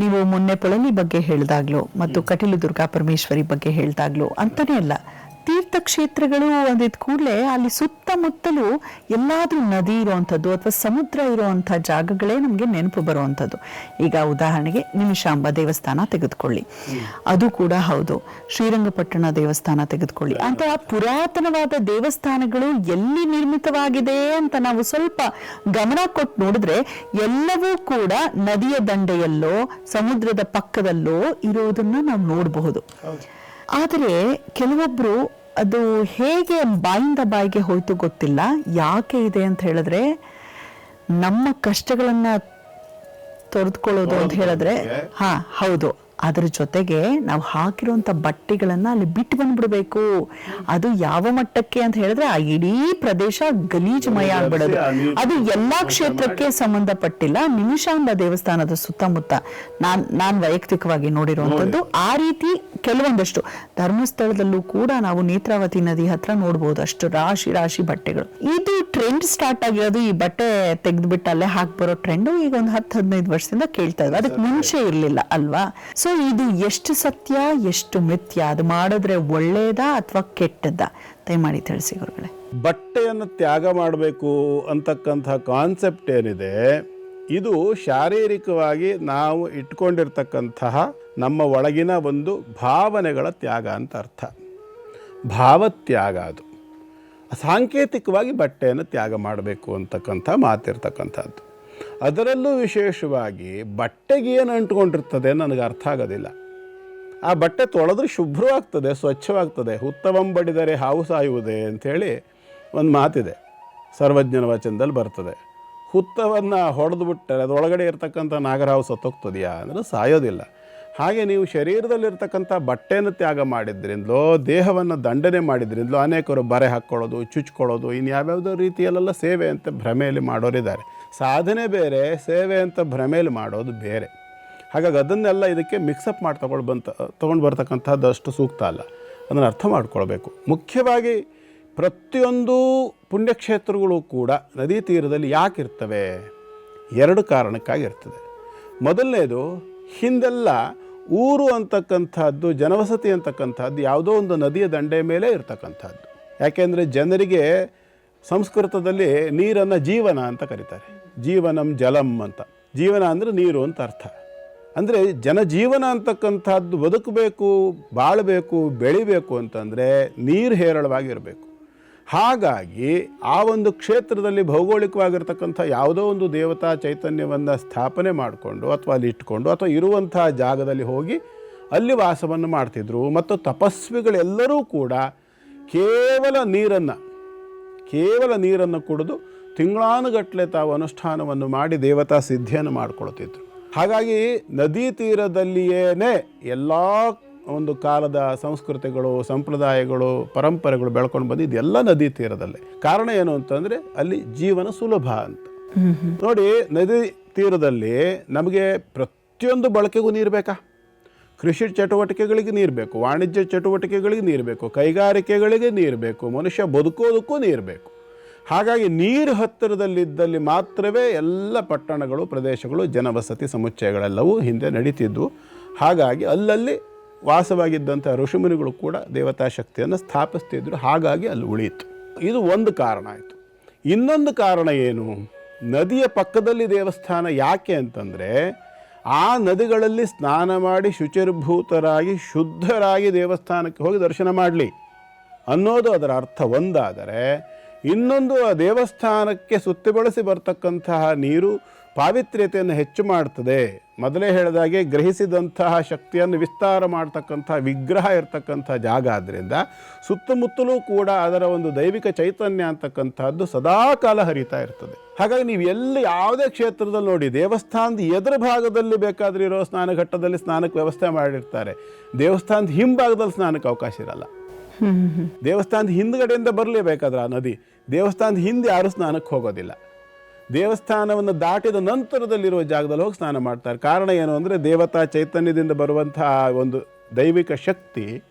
ನೀವು ಮೊನ್ನೆ ಪೊಳಲಿ ಬಗ್ಗೆ ಹೇಳಿದಾಗ್ಲೂ ಮತ್ತು ಕಟೀಲು ದುರ್ಗಾ ಪರಮೇಶ್ವರಿ ಬಗ್ಗೆ ಹೇಳಿದಾಗ್ಲೂ ಅಂತಾನೆ ಅಲ್ಲ. ತೀರ್ಥಕ್ಷೇತ್ರಗಳು ಅಂದಿದ ಕೂಡಲೇ ಅಲ್ಲಿ ಸುತ್ತಮುತ್ತಲು ಎಲ್ಲಾದ್ರೂ ನದಿ ಇರುವಂಥದ್ದು ಅಥವಾ ಸಮುದ್ರ ಇರುವಂಥ ಜಾಗಗಳೇ ನಮಗೆ ನೆನಪು ಬರುವಂಥದ್ದು ಈಗ ಉದಾಹರಣೆಗೆ ನಿಮಿಷಾಂಬ ದೇವಸ್ಥಾನ ತೆಗೆದುಕೊಳ್ಳಿ. ಅದು ಕೂಡ ಹೌದು. ಶ್ರೀರಂಗಪಟ್ಟಣ ದೇವಸ್ಥಾನ ತೆಗೆದುಕೊಳ್ಳಿ. ಅಂತಹ ಪುರಾತನವಾದ ದೇವಸ್ಥಾನಗಳು ಎಲ್ಲಿ ನಿರ್ಮಿತವಾಗಿದೆ ಅಂತ ನಾವು ಸ್ವಲ್ಪ ಗಮನ ಕೊಟ್ಟು ನೋಡಿದ್ರೆ ಎಲ್ಲವೂ ಕೂಡ ನದಿಯ ದಂಡೆಯಲ್ಲೋ, ಸಮುದ್ರದ ಪಕ್ಕದಲ್ಲೋ ಇರೋದನ್ನು ನಾವು ನೋಡಬಹುದು. ಆದರೆ ಕೆಲವೊಬ್ರು ಅದು ಹೇಗೆ ಬಾಯಿಂದ ಬಾಯಿಗೆ ಹೋಯ್ತು ಗೊತ್ತಿಲ್ಲ. ಯಾಕೆ ಇದೆ ಅಂತ ಹೇಳಿದ್ರೆ ನಮ್ಮ ಕಷ್ಟಗಳನ್ನ ತೊರೆದುಕೊಳ್ಳೋದು ಅಂತ ಹೇಳಿದ್ರೆ ಹಾ ಹೌದು. ಅದ್ರ ಜೊತೆಗೆ ನಾವು ಹಾಕಿರುವಂತ ಬಟ್ಟೆಗಳನ್ನ ಅಲ್ಲಿ ಬಿಟ್ಟು ಬಂದ್ಬಿಡ್ಬೇಕು. ಅದು ಯಾವ ಮಟ್ಟಕ್ಕೆ ಅಂತ ಹೇಳಿದ್ರೆ ಆ ಇಡೀ ಪ್ರದೇಶ ಗಲೀಜುಮಯ ಆಗ್ಬಿಡೋದು. ಅದು ಎಲ್ಲಾ ಕ್ಷೇತ್ರಕ್ಕೆ ಸಂಬಂಧಪಟ್ಟಿಲ್ಲ. ನಿಮಿಷಾಂಬ ದೇವಸ್ಥಾನದ ಸುತ್ತಮುತ್ತ ನಾನ್ ನಾನ್ ವೈಯಕ್ತಿಕವಾಗಿ ನೋಡಿರುವಂತದ್ದು. ಆ ರೀತಿ ಕೆಲವೊಂದಷ್ಟು ಧರ್ಮಸ್ಥಳದಲ್ಲೂ ಕೂಡ ನಾವು ನೇತ್ರಾವತಿ ನದಿ ಹತ್ರ ನೋಡಬಹುದು ಅಷ್ಟು ರಾಶಿ ರಾಶಿ ಬಟ್ಟೆಗಳು. ಇದು ಟ್ರೆಂಡ್ ಸ್ಟಾರ್ಟ್ ಆಗಿರೋದು. ಈ ಬಟ್ಟೆ ತೆಗೆದ್ಬಿಟ್ಟು ಅಲ್ಲೇ ಹಾಕ್ ಬರೋ ಟ್ರೆಂಡ್ ಈಗ ಒಂದು ಹತ್ತು ಹದಿನೈದು ವರ್ಷದಿಂದ ಕೇಳ್ತಾ ಇದ್ವಿ. ಅದಕ್ಕೆ ಮುಂಚೆ ಇರ್ಲಿಲ್ಲ ಅಲ್ವಾ? ಸೊ ಇದು ಎಷ್ಟು ಸತ್ಯ, ಎಷ್ಟು ಮಿಥ್ಯ? ಅದು ಮಾಡಿದ್ರೆ ಒಳ್ಳೆಯದಾ ಅಥವಾ ಕೆಟ್ಟದ್ದಾ? ದಯಮಾಡಿ ತಿಳಿಸಿ ಗುರುಗಳೇ. ಬಟ್ಟೆಯನ್ನು ತ್ಯಾಗ ಮಾಡಬೇಕು ಅಂತಕ್ಕಂಥ ಕಾನ್ಸೆಪ್ಟ್ ಏನಿದೆ, ಇದು ಶಾರೀರಿಕವಾಗಿ ನಾವು ಇಟ್ಕೊಂಡಿರ್ತಕ್ಕಂತಹ ನಮ್ಮ ಒಳಗಿನ ಒಂದು ಭಾವನೆಗಳ ತ್ಯಾಗ ಅಂತ ಅರ್ಥ. ಭಾವತ್ಯಾಗ ಅದು. ಸಾಂಕೇತಿಕವಾಗಿ ಬಟ್ಟೆಯನ್ನು ತ್ಯಾಗ ಮಾಡಬೇಕು ಅಂತಕ್ಕಂಥ ಮಾತಿರ್ತಕ್ಕಂಥದ್ದು. ಅದರಲ್ಲೂ ವಿಶೇಷವಾಗಿ ಬಟ್ಟೆಗೆ ಏನು ಅಂಟ್ಕೊಂಡಿರ್ತದೆ ನನಗೆ ಅರ್ಥ ಆಗೋದಿಲ್ಲ. ಆ ಬಟ್ಟೆ ತೊಳೆದ್ರೆ ಶುಭ್ರವಾಗ್ತದೆ, ಸ್ವಚ್ಛವಾಗ್ತದೆ ಹುತ್ತವಂ ಬಡಿದರೆ ಹಾವು ಸಾಯುವುದೇ ಅಂಥೇಳಿ ಒಂದು ಮಾತಿದೆ. ಸರ್ವಜ್ಞನ ವಚನದಲ್ಲಿ ಬರ್ತದೆ. ಹುತ್ತವನ್ನು ಹೊಡೆದು ಬಿಟ್ಟರೆ ಅದರೊಳಗಡೆ ಇರ್ತಕ್ಕಂಥ ನಾಗರಹಾವು ಸತ್ತೋಗ್ತದೆಯಾ ಅಂದರೆ ಸಾಯೋದಿಲ್ಲ. ಹಾಗೆ ನೀವು ಶರೀರದಲ್ಲಿರ್ತಕ್ಕಂಥ ಬಟ್ಟೆಯನ್ನು ತ್ಯಾಗ ಮಾಡಿದ್ರಿಂದಲೋ, ದೇಹವನ್ನು ದಂಡನೆ ಮಾಡಿದ್ರಿಂದಲೋ, ಅನೇಕರು ಬರೆ ಹಾಕ್ಕೊಳ್ಳೋದು, ಚುಚ್ಕೊಳ್ಳೋದು ಇನ್ನು ಯಾವ್ಯಾವುದೋ ರೀತಿಯಲ್ಲೆಲ್ಲ ಸೇವೆ ಅಂತ ಭ್ರಮೆಯಲ್ಲಿ ಮಾಡೋರಿದ್ದಾರೆ. ಸಾಧನೆ ಬೇರೆ, ಸೇವೆ ಅಂತ ಭ್ರಮೆಯಲ್ಲಿ ಮಾಡೋದು ಬೇರೆ. ಹಾಗಾಗಿ ಅದನ್ನೆಲ್ಲ ಇದಕ್ಕೆ ಮಿಕ್ಸಪ್ ಮಾಡಿ ತೊಗೊಂಡು ಬಂತ, ತೊಗೊಂಡು ಬರ್ತಕ್ಕಂಥದ್ದು ಅಷ್ಟು ಸೂಕ್ತ ಅಲ್ಲ. ಅದನ್ನು ಅರ್ಥ ಮಾಡ್ಕೊಳ್ಬೇಕು. ಮುಖ್ಯವಾಗಿ ಪ್ರತಿಯೊಂದು ಪುಣ್ಯಕ್ಷೇತ್ರಗಳು ಕೂಡ ನದಿ ತೀರದಲ್ಲಿ ಯಾಕೆ ಇರ್ತವೆ ಎರಡು ಕಾರಣಕ್ಕಾಗಿರ್ತದೆ ಮೊದಲನೇದು, ಹಿಂದೆಲ್ಲ ಊರು ಅಂತಕ್ಕಂಥದ್ದು ಜನವಸತಿ ಅಂತಕ್ಕಂಥದ್ದು ಯಾವುದೋ ಒಂದು ನದಿಯ ದಂಡೆ ಮೇಲೆ ಇರ್ತಕ್ಕಂಥದ್ದು ಯಾಕೆಂದರೆ ಜನರಿಗೆ ಸಂಸ್ಕೃತದಲ್ಲಿ ನೀರನ್ನು ಜೀವನ ಅಂತ ಕರೀತಾರೆ. ಜೀವನಂ ಜಲಂ ಅಂತ. ಜೀವನ ಅಂದರೆ ನೀರು ಅಂತ ಅರ್ಥ. ಅಂದರೆ ಜನಜೀವನ ಅಂತಕ್ಕಂಥದ್ದು ಬದುಕಬೇಕು, ಬಾಳಬೇಕು, ಬೆಳಿಬೇಕು ಅಂತಂದರೆ ನೀರು ಹೇರಳವಾಗಿರಬೇಕು. ಹಾಗಾಗಿ ಆ ಒಂದು ಕ್ಷೇತ್ರದಲ್ಲಿ ಭೌಗೋಳಿಕವಾಗಿರ್ತಕ್ಕಂಥ ಯಾವುದೋ ಒಂದು ದೇವತಾ ಚೈತನ್ಯವನ್ನು ಸ್ಥಾಪನೆ ಮಾಡಿಕೊಂಡು ಅಥವಾ ಅಲ್ಲಿ ಇಟ್ಕೊಂಡು ಅಥವಾ ಇರುವಂಥ ಜಾಗದಲ್ಲಿ ಹೋಗಿ ಅಲ್ಲಿ ವಾಸವನ್ನು ಮಾಡ್ತಿದ್ರು. ಮತ್ತು ತಪಸ್ವಿಗಳೆಲ್ಲರೂ ಕೂಡ ಕೇವಲ ನೀರನ್ನು ಕೇವಲ ನೀರನ್ನು ಕುಡಿದು ತಿಂಗಳಾನುಗಟ್ಟಲೆ ತಾವು ಅನುಷ್ಠಾನವನ್ನು ಮಾಡಿ ದೇವತಾ ಸಿದ್ಧಿಯನ್ನು ಮಾಡಿಕೊಳ್ತಿದ್ರು. ಹಾಗಾಗಿ ನದಿ ತೀರದಲ್ಲಿಯೇ ಎಲ್ಲ ಒಂದು ಕಾಲದ ಸಂಸ್ಕೃತಿಗಳು ಸಂಪ್ರದಾಯಗಳು ಪರಂಪರೆಗಳು ಬೆಳ್ಕೊಂಡು ಬಂದಿದ್ದು ಎಲ್ಲ ನದಿ ತೀರದಲ್ಲೇ. ಕಾರಣ ಏನು ಅಂತಂದರೆ ಅಲ್ಲಿ ಜೀವನ ಸುಲಭ ಅಂತ. ನೋಡಿ ನದಿ ತೀರದಲ್ಲಿ ನಮಗೆ ಪ್ರತಿಯೊಂದು ಬಳಕೆಗೂ ನೀರು ಬೇಕಾ? ಕೃಷಿ ಚಟುವಟಿಕೆಗಳಿಗೆ ನೀರು ಬೇಕು ವಾಣಿಜ್ಯ ಚಟುವಟಿಕೆಗಳಿಗೆ ನೀರು ಬೇಕು ಕೈಗಾರಿಕೆಗಳಿಗೆ ನೀರು ಬೇಕು ಮನುಷ್ಯ ಬದುಕೋದಕ್ಕೂ ನೀರು ಬೇಕು. ಹಾಗಾಗಿ ನೀರು ಹತ್ತಿರದಲ್ಲಿದ್ದಲ್ಲಿ ಮಾತ್ರವೇ ಎಲ್ಲ ಪಟ್ಟಣಗಳು, ಪ್ರದೇಶಗಳು, ಜನವಸತಿ ಸಮುಚ್ಚಯಗಳೆಲ್ಲವೂ ಹಿಂದೆ ನಡೀತಿದ್ದವು ಹಾಗಾಗಿ ಅಲ್ಲಲ್ಲಿ ವಾಸವಾಗಿದ್ದಂಥ ಋಷಿಮುನಿಗಳು ಕೂಡ ದೇವತಾ ಶಕ್ತಿಯನ್ನು ಸ್ಥಾಪಿಸ್ತಿದ್ರು. ಹಾಗಾಗಿ ಅಲ್ಲಿ ಉಳಿಯಿತು. ಇದು ಒಂದು ಕಾರಣ ಆಯಿತು. ಇನ್ನೊಂದು ಕಾರಣ ಏನು? ನದಿಯ ಪಕ್ಕದಲ್ಲಿ ದೇವಸ್ಥಾನ ಯಾಕೆ ಅಂತಂದರೆ, ಆ ನದಿಗಳಲ್ಲಿ ಸ್ನಾನ ಮಾಡಿ ಶುಚಿರ್ಭೂತರಾಗಿ, ಶುದ್ಧರಾಗಿ ದೇವಸ್ಥಾನಕ್ಕೆ ಹೋಗಿ ದರ್ಶನ ಮಾಡಲಿ ಅನ್ನೋದು ಅದರ ಅರ್ಥ. ಒಂದಾದರೆ ಇನ್ನೊಂದು ಆ ದೇವಸ್ಥಾನಕ್ಕೆ ಸುತ್ತಿ ಬಳಸಿ ಬರ್ತಕ್ಕಂತಹ ನೀರು ಪಾವಿತ್ರ್ಯತೆಯನ್ನು ಹೆಚ್ಚು ಮಾಡ್ತದೆ. ಮೊದಲೇ ಹೇಳಿದಾಗೆ ಗ್ರಹಿಸಿದಂತಹ ಶಕ್ತಿಯನ್ನು ವಿಸ್ತಾರ ಮಾಡ್ತಕ್ಕಂಥ ವಿಗ್ರಹ ಇರತಕ್ಕಂಥ ಜಾಗ ಆದ್ದರಿಂದ ಸುತ್ತಮುತ್ತಲೂ ಕೂಡ ಅದರ ಒಂದು ದೈವಿಕ ಚೈತನ್ಯ ಅಂತಕ್ಕಂಥದ್ದು ಸದಾಕಾಲ ಹರಿತಾ ಇರ್ತದೆ. ಹಾಗಾಗಿ ನೀವು ಎಲ್ಲಿ ಯಾವುದೇ ಕ್ಷೇತ್ರದಲ್ಲಿ ನೋಡಿ ದೇವಸ್ಥಾನದ ಎದುರು ಭಾಗದಲ್ಲಿ ಬೇಕಾದರೆ ಇರೋ ಸ್ನಾನಘಟ್ಟದಲ್ಲಿ ಸ್ನಾನಕ್ಕೆ ವ್ಯವಸ್ಥೆ ಮಾಡಿರ್ತಾರೆ. ದೇವಸ್ಥಾನದ ಹಿಂಭಾಗದಲ್ಲಿ ಸ್ನಾನಕ್ಕೆ ಅವಕಾಶ ಇರಲ್ಲ. ದೇವಸ್ಥಾನದ ಹಿಂದ್ಗಡೆಯಿಂದ ಬರಲೇಬೇಕಾದ್ರೆ ಆ ನದಿ. ದೇವಸ್ಥಾನದ ಹಿಂದೆ ಯಾರೂ ಸ್ನಾನಕ್ಕೆ ಹೋಗೋದಿಲ್ಲ. ದೇವಸ್ಥಾನವನ್ನು ದಾಟಿದ ನಂತರದಲ್ಲಿರುವ ಜಾಗದಲ್ಲಿ ಹೋಗಿ ಸ್ನಾನ ಮಾಡ್ತಾರೆ. ಕಾರಣ ಏನು ಅಂದರೆ ದೇವತಾ ಚೈತನ್ಯದಿಂದ ಬರುವಂತಹ ಒಂದು ದೈವಿಕ ಶಕ್ತಿ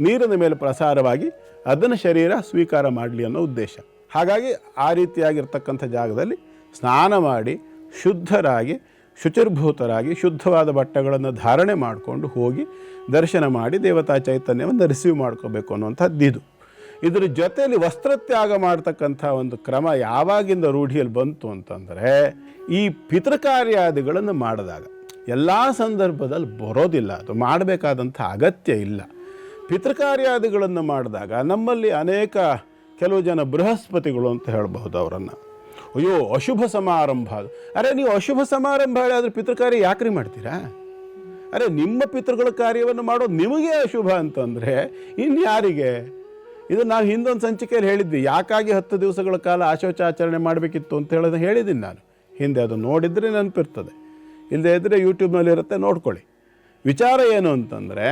ನೀರಿನ ಮೇಲೆ ಪ್ರಸಾರವಾಗಿ ಅದನ್ನು ಶರೀರ ಸ್ವೀಕಾರ ಮಾಡಲಿ ಅನ್ನೋ ಉದ್ದೇಶ. ಹಾಗಾಗಿ ಆ ರೀತಿಯಾಗಿರ್ತಕ್ಕಂಥ ಜಾಗದಲ್ಲಿ ಸ್ನಾನ ಮಾಡಿ ಶುದ್ಧರಾಗಿ, ಶುಚಿರ್ಭೂತರಾಗಿ, ಶುದ್ಧವಾದ ಬಟ್ಟೆಗಳನ್ನು ಧಾರಣೆ ಮಾಡಿಕೊಂಡು ಹೋಗಿ ದರ್ಶನ ಮಾಡಿ ದೇವತಾ ಚೈತನ್ಯವನ್ನು ರಿಸೀವ್ ಮಾಡ್ಕೋಬೇಕು ಅನ್ನುವಂಥದ್ದು ಇದು. ಇದ್ರ ಜೊತೆಯಲ್ಲಿ ವಸ್ತ್ರತ್ಯಾಗ ಮಾಡ್ತಕ್ಕಂಥ ಒಂದು ಕ್ರಮ ಯಾವಾಗಿಂದ ರೂಢಿಯಲ್ಲಿ ಬಂತು ಅಂತಂದರೆ, ಈ ಪಿತೃಕಾರ್ಯಾದಿಗಳನ್ನು ಮಾಡಿದಾಗ. ಎಲ್ಲ ಸಂದರ್ಭದಲ್ಲಿ ಬರೋದಿಲ್ಲ, ಅದು ಮಾಡಬೇಕಾದಂಥ ಅಗತ್ಯ ಇಲ್ಲ. ಪಿತೃಕಾರ್ಯಾದಿಗಳನ್ನು ಮಾಡಿದಾಗ ನಮ್ಮಲ್ಲಿ ಅನೇಕ ಕೆಲವು ಜನ ಬೃಹಸ್ಪತಿಗಳು ಅಂತ ಹೇಳಬಹುದು ಅವರನ್ನು. ಅಯ್ಯೋ, ಅಶುಭ ಸಮಾರಂಭ. ಅರೆ, ನೀವು ಅಶುಭ ಸಮಾರಂಭ ಹೇಳಿದ್ರೆ ಪಿತೃಕಾರ್ಯ ಯಾಕ್ರಿ ಮಾಡ್ತೀರಾ? ಅರೆ, ನಿಮ್ಮ ಪಿತೃಗಳ ಕಾರ್ಯವನ್ನು ಮಾಡೋದು ನಿಮಗೆ ಅಶುಭ ಅಂತಂದರೆ, ಇನ್ಯಾರಿಗೆ? ಇದು ನಾವು ಹಿಂದೊಂದು ಸಂಚಿಕೆಯಲ್ಲಿ ಹೇಳಿದ್ವಿ. ಯಾಕಾಗಿ ಹತ್ತು ದಿವಸಗಳ ಕಾಲ ಆಶೋಚಾಚರಣೆ ಮಾಡಬೇಕಿತ್ತು ಅಂತ ಹೇಳೋದು ಹೇಳಿದ್ದೀನಿ ನಾನು. ಹಿಂದೆ ಅದು ನೋಡಿದರೆ ನೆನಪಿರ್ತದೆ. ಇಲ್ಲದೆ ಇದ್ದರೆ ಯೂಟ್ಯೂಬ್ನಲ್ಲಿ ಇರುತ್ತೆ, ನೋಡ್ಕೊಳ್ಳಿ. ವಿಚಾರ ಏನು ಅಂತಂದರೆ,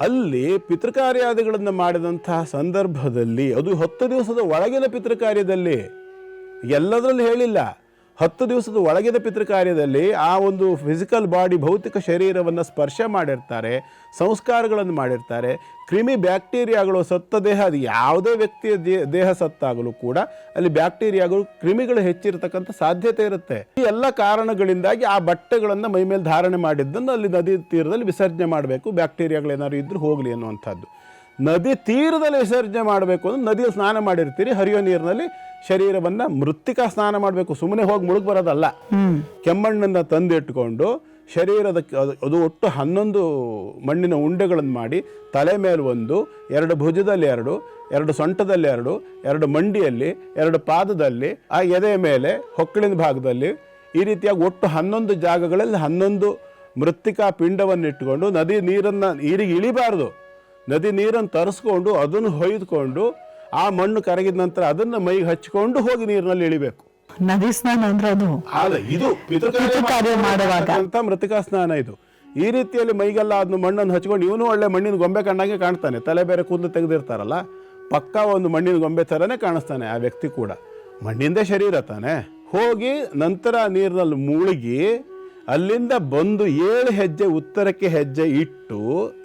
ಅಲ್ಲಿ ಪಿತೃಕಾರ್ಯಾದಿಗಳನ್ನು ಮಾಡಿದಂತಹ ಸಂದರ್ಭದಲ್ಲಿ, ಅದು ಹತ್ತು ದಿವಸದ ಒಳಗಿನ ಪಿತೃಕಾರ್ಯದಲ್ಲಿ, ಎಲ್ಲದರಲ್ಲಿ ಹೇಳಿಲ್ಲ. ಹತ್ತು ದಿವಸದ ಒಳಗಿನ ಪಿತೃಕಾರ್ಯದಲ್ಲಿ ಆ ಒಂದು ಫಿಸಿಕಲ್ ಬಾಡಿ ಭೌತಿಕ ಶರೀರವನ್ನು ಸ್ಪರ್ಶ ಮಾಡಿರ್ತಾರೆ, ಸಂಸ್ಕಾರಗಳನ್ನು ಮಾಡಿರ್ತಾರೆ ಕ್ರಿಮಿ ಬ್ಯಾಕ್ಟೀರಿಯಾಗಳು ಸತ್ತ ದೇಹ ಅದು ಯಾವುದೇ ವ್ಯಕ್ತಿಯ ದೇ- ದೇಹ ಸತ್ತಾಗಲೂ ಕೂಡ ಅಲ್ಲಿ ಬ್ಯಾಕ್ಟೀರಿಯಾಗಳು ಕ್ರಿಮಿಗಳು ಹೆಚ್ಚಿರತಕ್ಕಂಥ ಸಾಧ್ಯತೆ ಇರುತ್ತೆ. ಈ ಎಲ್ಲ ಕಾರಣಗಳಿಂದಾಗಿ ಆ ಬಟ್ಟೆಗಳನ್ನು ಮೈಮೇಲೆ ಧಾರಣೆ ಮಾಡಿದ್ದನ್ನು ಅಲ್ಲಿ ನದಿ ತೀರದಲ್ಲಿ ವಿಸರ್ಜನೆ ಮಾಡಬೇಕು. ಬ್ಯಾಕ್ಟೀರಿಯಾಗಳೇನಾದ್ರು ಇದ್ರೂ ಹೋಗಲಿ ಅನ್ನುವಂಥದ್ದು. ನದಿ ತೀರದಲ್ಲಿ ವಿಸರ್ಜನೆ ಮಾಡಬೇಕು ಅಂದ್ರೆ ನದಿಯಲ್ಲಿ ಸ್ನಾನ ಮಾಡಿರ್ತೀರಿ ಹರಿಯೋ ನೀರಿನಲ್ಲಿ ಶರೀರವನ್ನು ಮೃತ್ತಿಕಾ ಸ್ನಾನ ಮಾಡಬೇಕು. ಸುಮ್ಮನೆ ಹೋಗಿ ಮುಳುಗ್ ಬರೋದಲ್ಲ. ಕೆಮ್ಮಣ್ಣನ್ನು ತಂದಿಟ್ಕೊಂಡು ಶರೀರದ ಅದು- ಒಟ್ಟು ಹನ್ನೊಂದು ಮಣ್ಣಿನ ಉಂಡೆಗಳನ್ನು ಮಾಡಿ ತಲೆ ಮೇಲೆ ಒಂದು, ಎರಡು ಭುಜದಲ್ಲಿ ಎರಡು ಎರಡು ಸೊಂಟದಲ್ಲಿ ಎರಡು ಎರಡು ಮಂಡಿಯಲ್ಲಿ, ಎರಡು ಪಾದದಲ್ಲಿ, ಆ ಎದೆ ಮೇಲೆ, ಹೊಕ್ಕಳಿನ ಭಾಗದಲ್ಲಿ ಈ ರೀತಿಯಾಗಿ ಒಟ್ಟು ಹನ್ನೊಂದು ಜಾಗಗಳಲ್ಲಿ ಹನ್ನೊಂದು ಮೃತ್ತಿಕಾ ಪಿಂಡವನ್ನು ಇಟ್ಟುಕೊಂಡು ನದಿ ನೀರನ್ನು ನೀರಿಗೆ ಇಳಿಬಾರ್ದು. ನದಿ ನೀರನ್ನು ತರಿಸ್ಕೊಂಡು ಅದನ್ನು ಹೊಯ್ದುಕೊಂಡು ಆ ಮಣ್ಣು ಕರಗಿದ ನಂತರ ಅದನ್ನು ಮೈಗೆ ಹಚ್ಚಿಕೊಂಡು ಹೋಗಿ ನೀರಿನಲ್ಲಿ ಇಳಿಬೇಕು. ನದಿ ಸ್ನಾನ ಅಂದ್ರೆ ಅದು? ಇದು ಪಿತೃಕಾರ್ಯ ಮಾಡುವಾಗ. ಅಂತ ಮೃತಿಕಾ ಸ್ನಾನ ಇದು. ಈ ರೀತಿಯಲ್ಲಿ ಮೈಗೆಲ್ಲ ಅದನ್ನ ಮಣ್ಣನ್ನು ಹಚ್ಕೊಂಡು ಇವನು ಒಳ್ಳೆ ಮಣ್ಣಿನ ಗೊಂಬೆ ಕಣ್ಣಾಗೆ ಕಾಣ್ತಾನೆ. ತಲೆ ಬೇರೆ ಕೂದಲು ತೆಗೆದಿರ್ತಾರಲ್ಲ ಪಕ್ಕ ಒಂದು ಮಣ್ಣಿನ ಗೊಂಬೆ ಥರನೇ ಕಾಣಿಸ್ತಾನೆ ಆ ವ್ಯಕ್ತಿ ಕೂಡ. ಮಣ್ಣಿಂದೇ ಶರೀರ ತಾನೆ. ಹೋಗಿ ನಂತರ ನೀರಿನಲ್ಲಿ ಮುಳುಗಿ ಅಲ್ಲಿಂದ ಬಂದು ಏಳು ಹೆಜ್ಜೆ ಉತ್ತರಕ್ಕೆ ಹೆಜ್ಜೆ ಇಟ್ಟು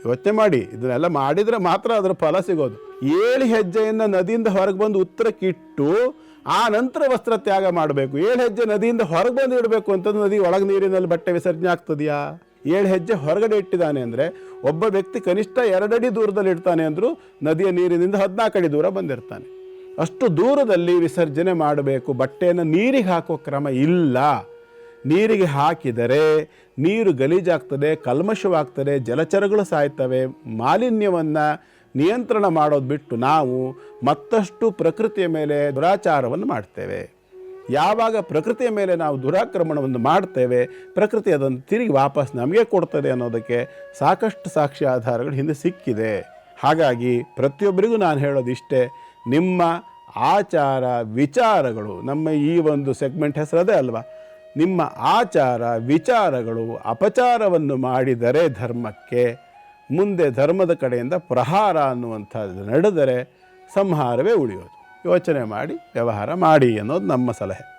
ಯೋಚನೆ ಮಾಡಿ ಇದನ್ನೆಲ್ಲ ಮಾಡಿದ್ರೆ ಮಾತ್ರ ಅದರ ಫಲ ಸಿಗೋದು. ಏಳು ಹೆಜ್ಜೆಯನ್ನು ನದಿಯಿಂದ ಹೊರಗೆ ಬಂದು ಉತ್ತರಕ್ಕೆ ಇಟ್ಟು ಆ ನಂತರ ವಸ್ತ್ರ ತ್ಯಾಗ ಮಾಡಬೇಕು. ಏಳು ಹೆಜ್ಜೆ ನದಿಯಿಂದ ಹೊರಗೆ ಬಂದು ಇಡಬೇಕು ಅಂತಂದು ನದಿ ಒಳಗೆ ನೀರಿನಲ್ಲಿ ಬಟ್ಟೆ ವಿಸರ್ಜನೆ ಆಗ್ತದೆಯಾ? ಏಳು ಹೆಜ್ಜೆ ಹೊರಗಡೆ ಇಟ್ಟಿದ್ದಾನೆ ಅಂದರೆ ಒಬ್ಬ ವ್ಯಕ್ತಿ ಕನಿಷ್ಠ ಎರಡಡಿ ದೂರದಲ್ಲಿ ಇಡ್ತಾನೆ ಅಂದರೂ ನದಿಯ ನೀರಿನಿಂದ ಹದಿನಾಲ್ಕು ಅಡಿ ದೂರ ಬಂದಿರ್ತಾನೆ. ಅಷ್ಟು ದೂರದಲ್ಲಿ ವಿಸರ್ಜನೆ ಮಾಡಬೇಕು. ಬಟ್ಟೆಯನ್ನು ನೀರಿಗೆ ಹಾಕೋ ಕ್ರಮ ಇಲ್ಲ. ನೀರಿಗೆ ಹಾಕಿದರೆ ನೀರು ಗಲೀಜಾಗ್ತದೆ, ಕಲ್ಮಶವಾಗ್ತದೆ, ಜಲಚರಗಳು ಸಾಯ್ತವೆ, ಮಾಲಿನ್ಯವನ್ನು ನಿಯಂತ್ರಣ ಮಾಡೋದು ಬಿಟ್ಟು ನಾವು ಮತ್ತಷ್ಟು ಪ್ರಕೃತಿಯ ಮೇಲೆ ದುರಾಚಾರವನ್ನು ಮಾಡ್ತೇವೆ. ಯಾವಾಗ ಪ್ರಕೃತಿಯ ಮೇಲೆ ನಾವು ದುರಾಕ್ರಮಣವನ್ನು ಮಾಡ್ತೇವೆ, ಪ್ರಕೃತಿ ಅದನ್ನು ತಿರುಗಿ ವಾಪಸ್ ನಮಗೆ ಕೊಡ್ತದೆ ಅನ್ನೋದಕ್ಕೆ ಸಾಕಷ್ಟು ಸಾಕ್ಷಿ ಆಧಾರಗಳು ಹಿಂದೆ ಸಿಕ್ಕಿದೆ. ಹಾಗಾಗಿ ಪ್ರತಿಯೊಬ್ಬರಿಗೂ ನಾನು ಹೇಳೋದು ಇಷ್ಟೇ ನಿಮ್ಮ ಆಚಾರ ವಿಚಾರಗಳು, ನಮ್ಮ ಈ ಒಂದು ಸೆಗ್ಮೆಂಟ್ ಹೆಸರದೇ ಅಲ್ವಾ? ನಿಮ್ಮ ಆಚಾರ ವಿಚಾರಗಳು ಅಪಚಾರವನ್ನು ಮಾಡಿದರೆ ಧರ್ಮಕ್ಕೆ ಮುಂದೆ ಧರ್ಮದ ಕಡೆಯಿಂದ ಪ್ರಹಾರ ಅನ್ನುವಂಥದ್ದು ನಡೆದರೆ ಸಂಹಾರವೇ ಉಳಿಯೋದು. ಯೋಚನೆ ಮಾಡಿ, ವ್ಯವಹಾರ ಮಾಡಿ ಅನ್ನೋದು ನಮ್ಮ ಸಲಹೆ.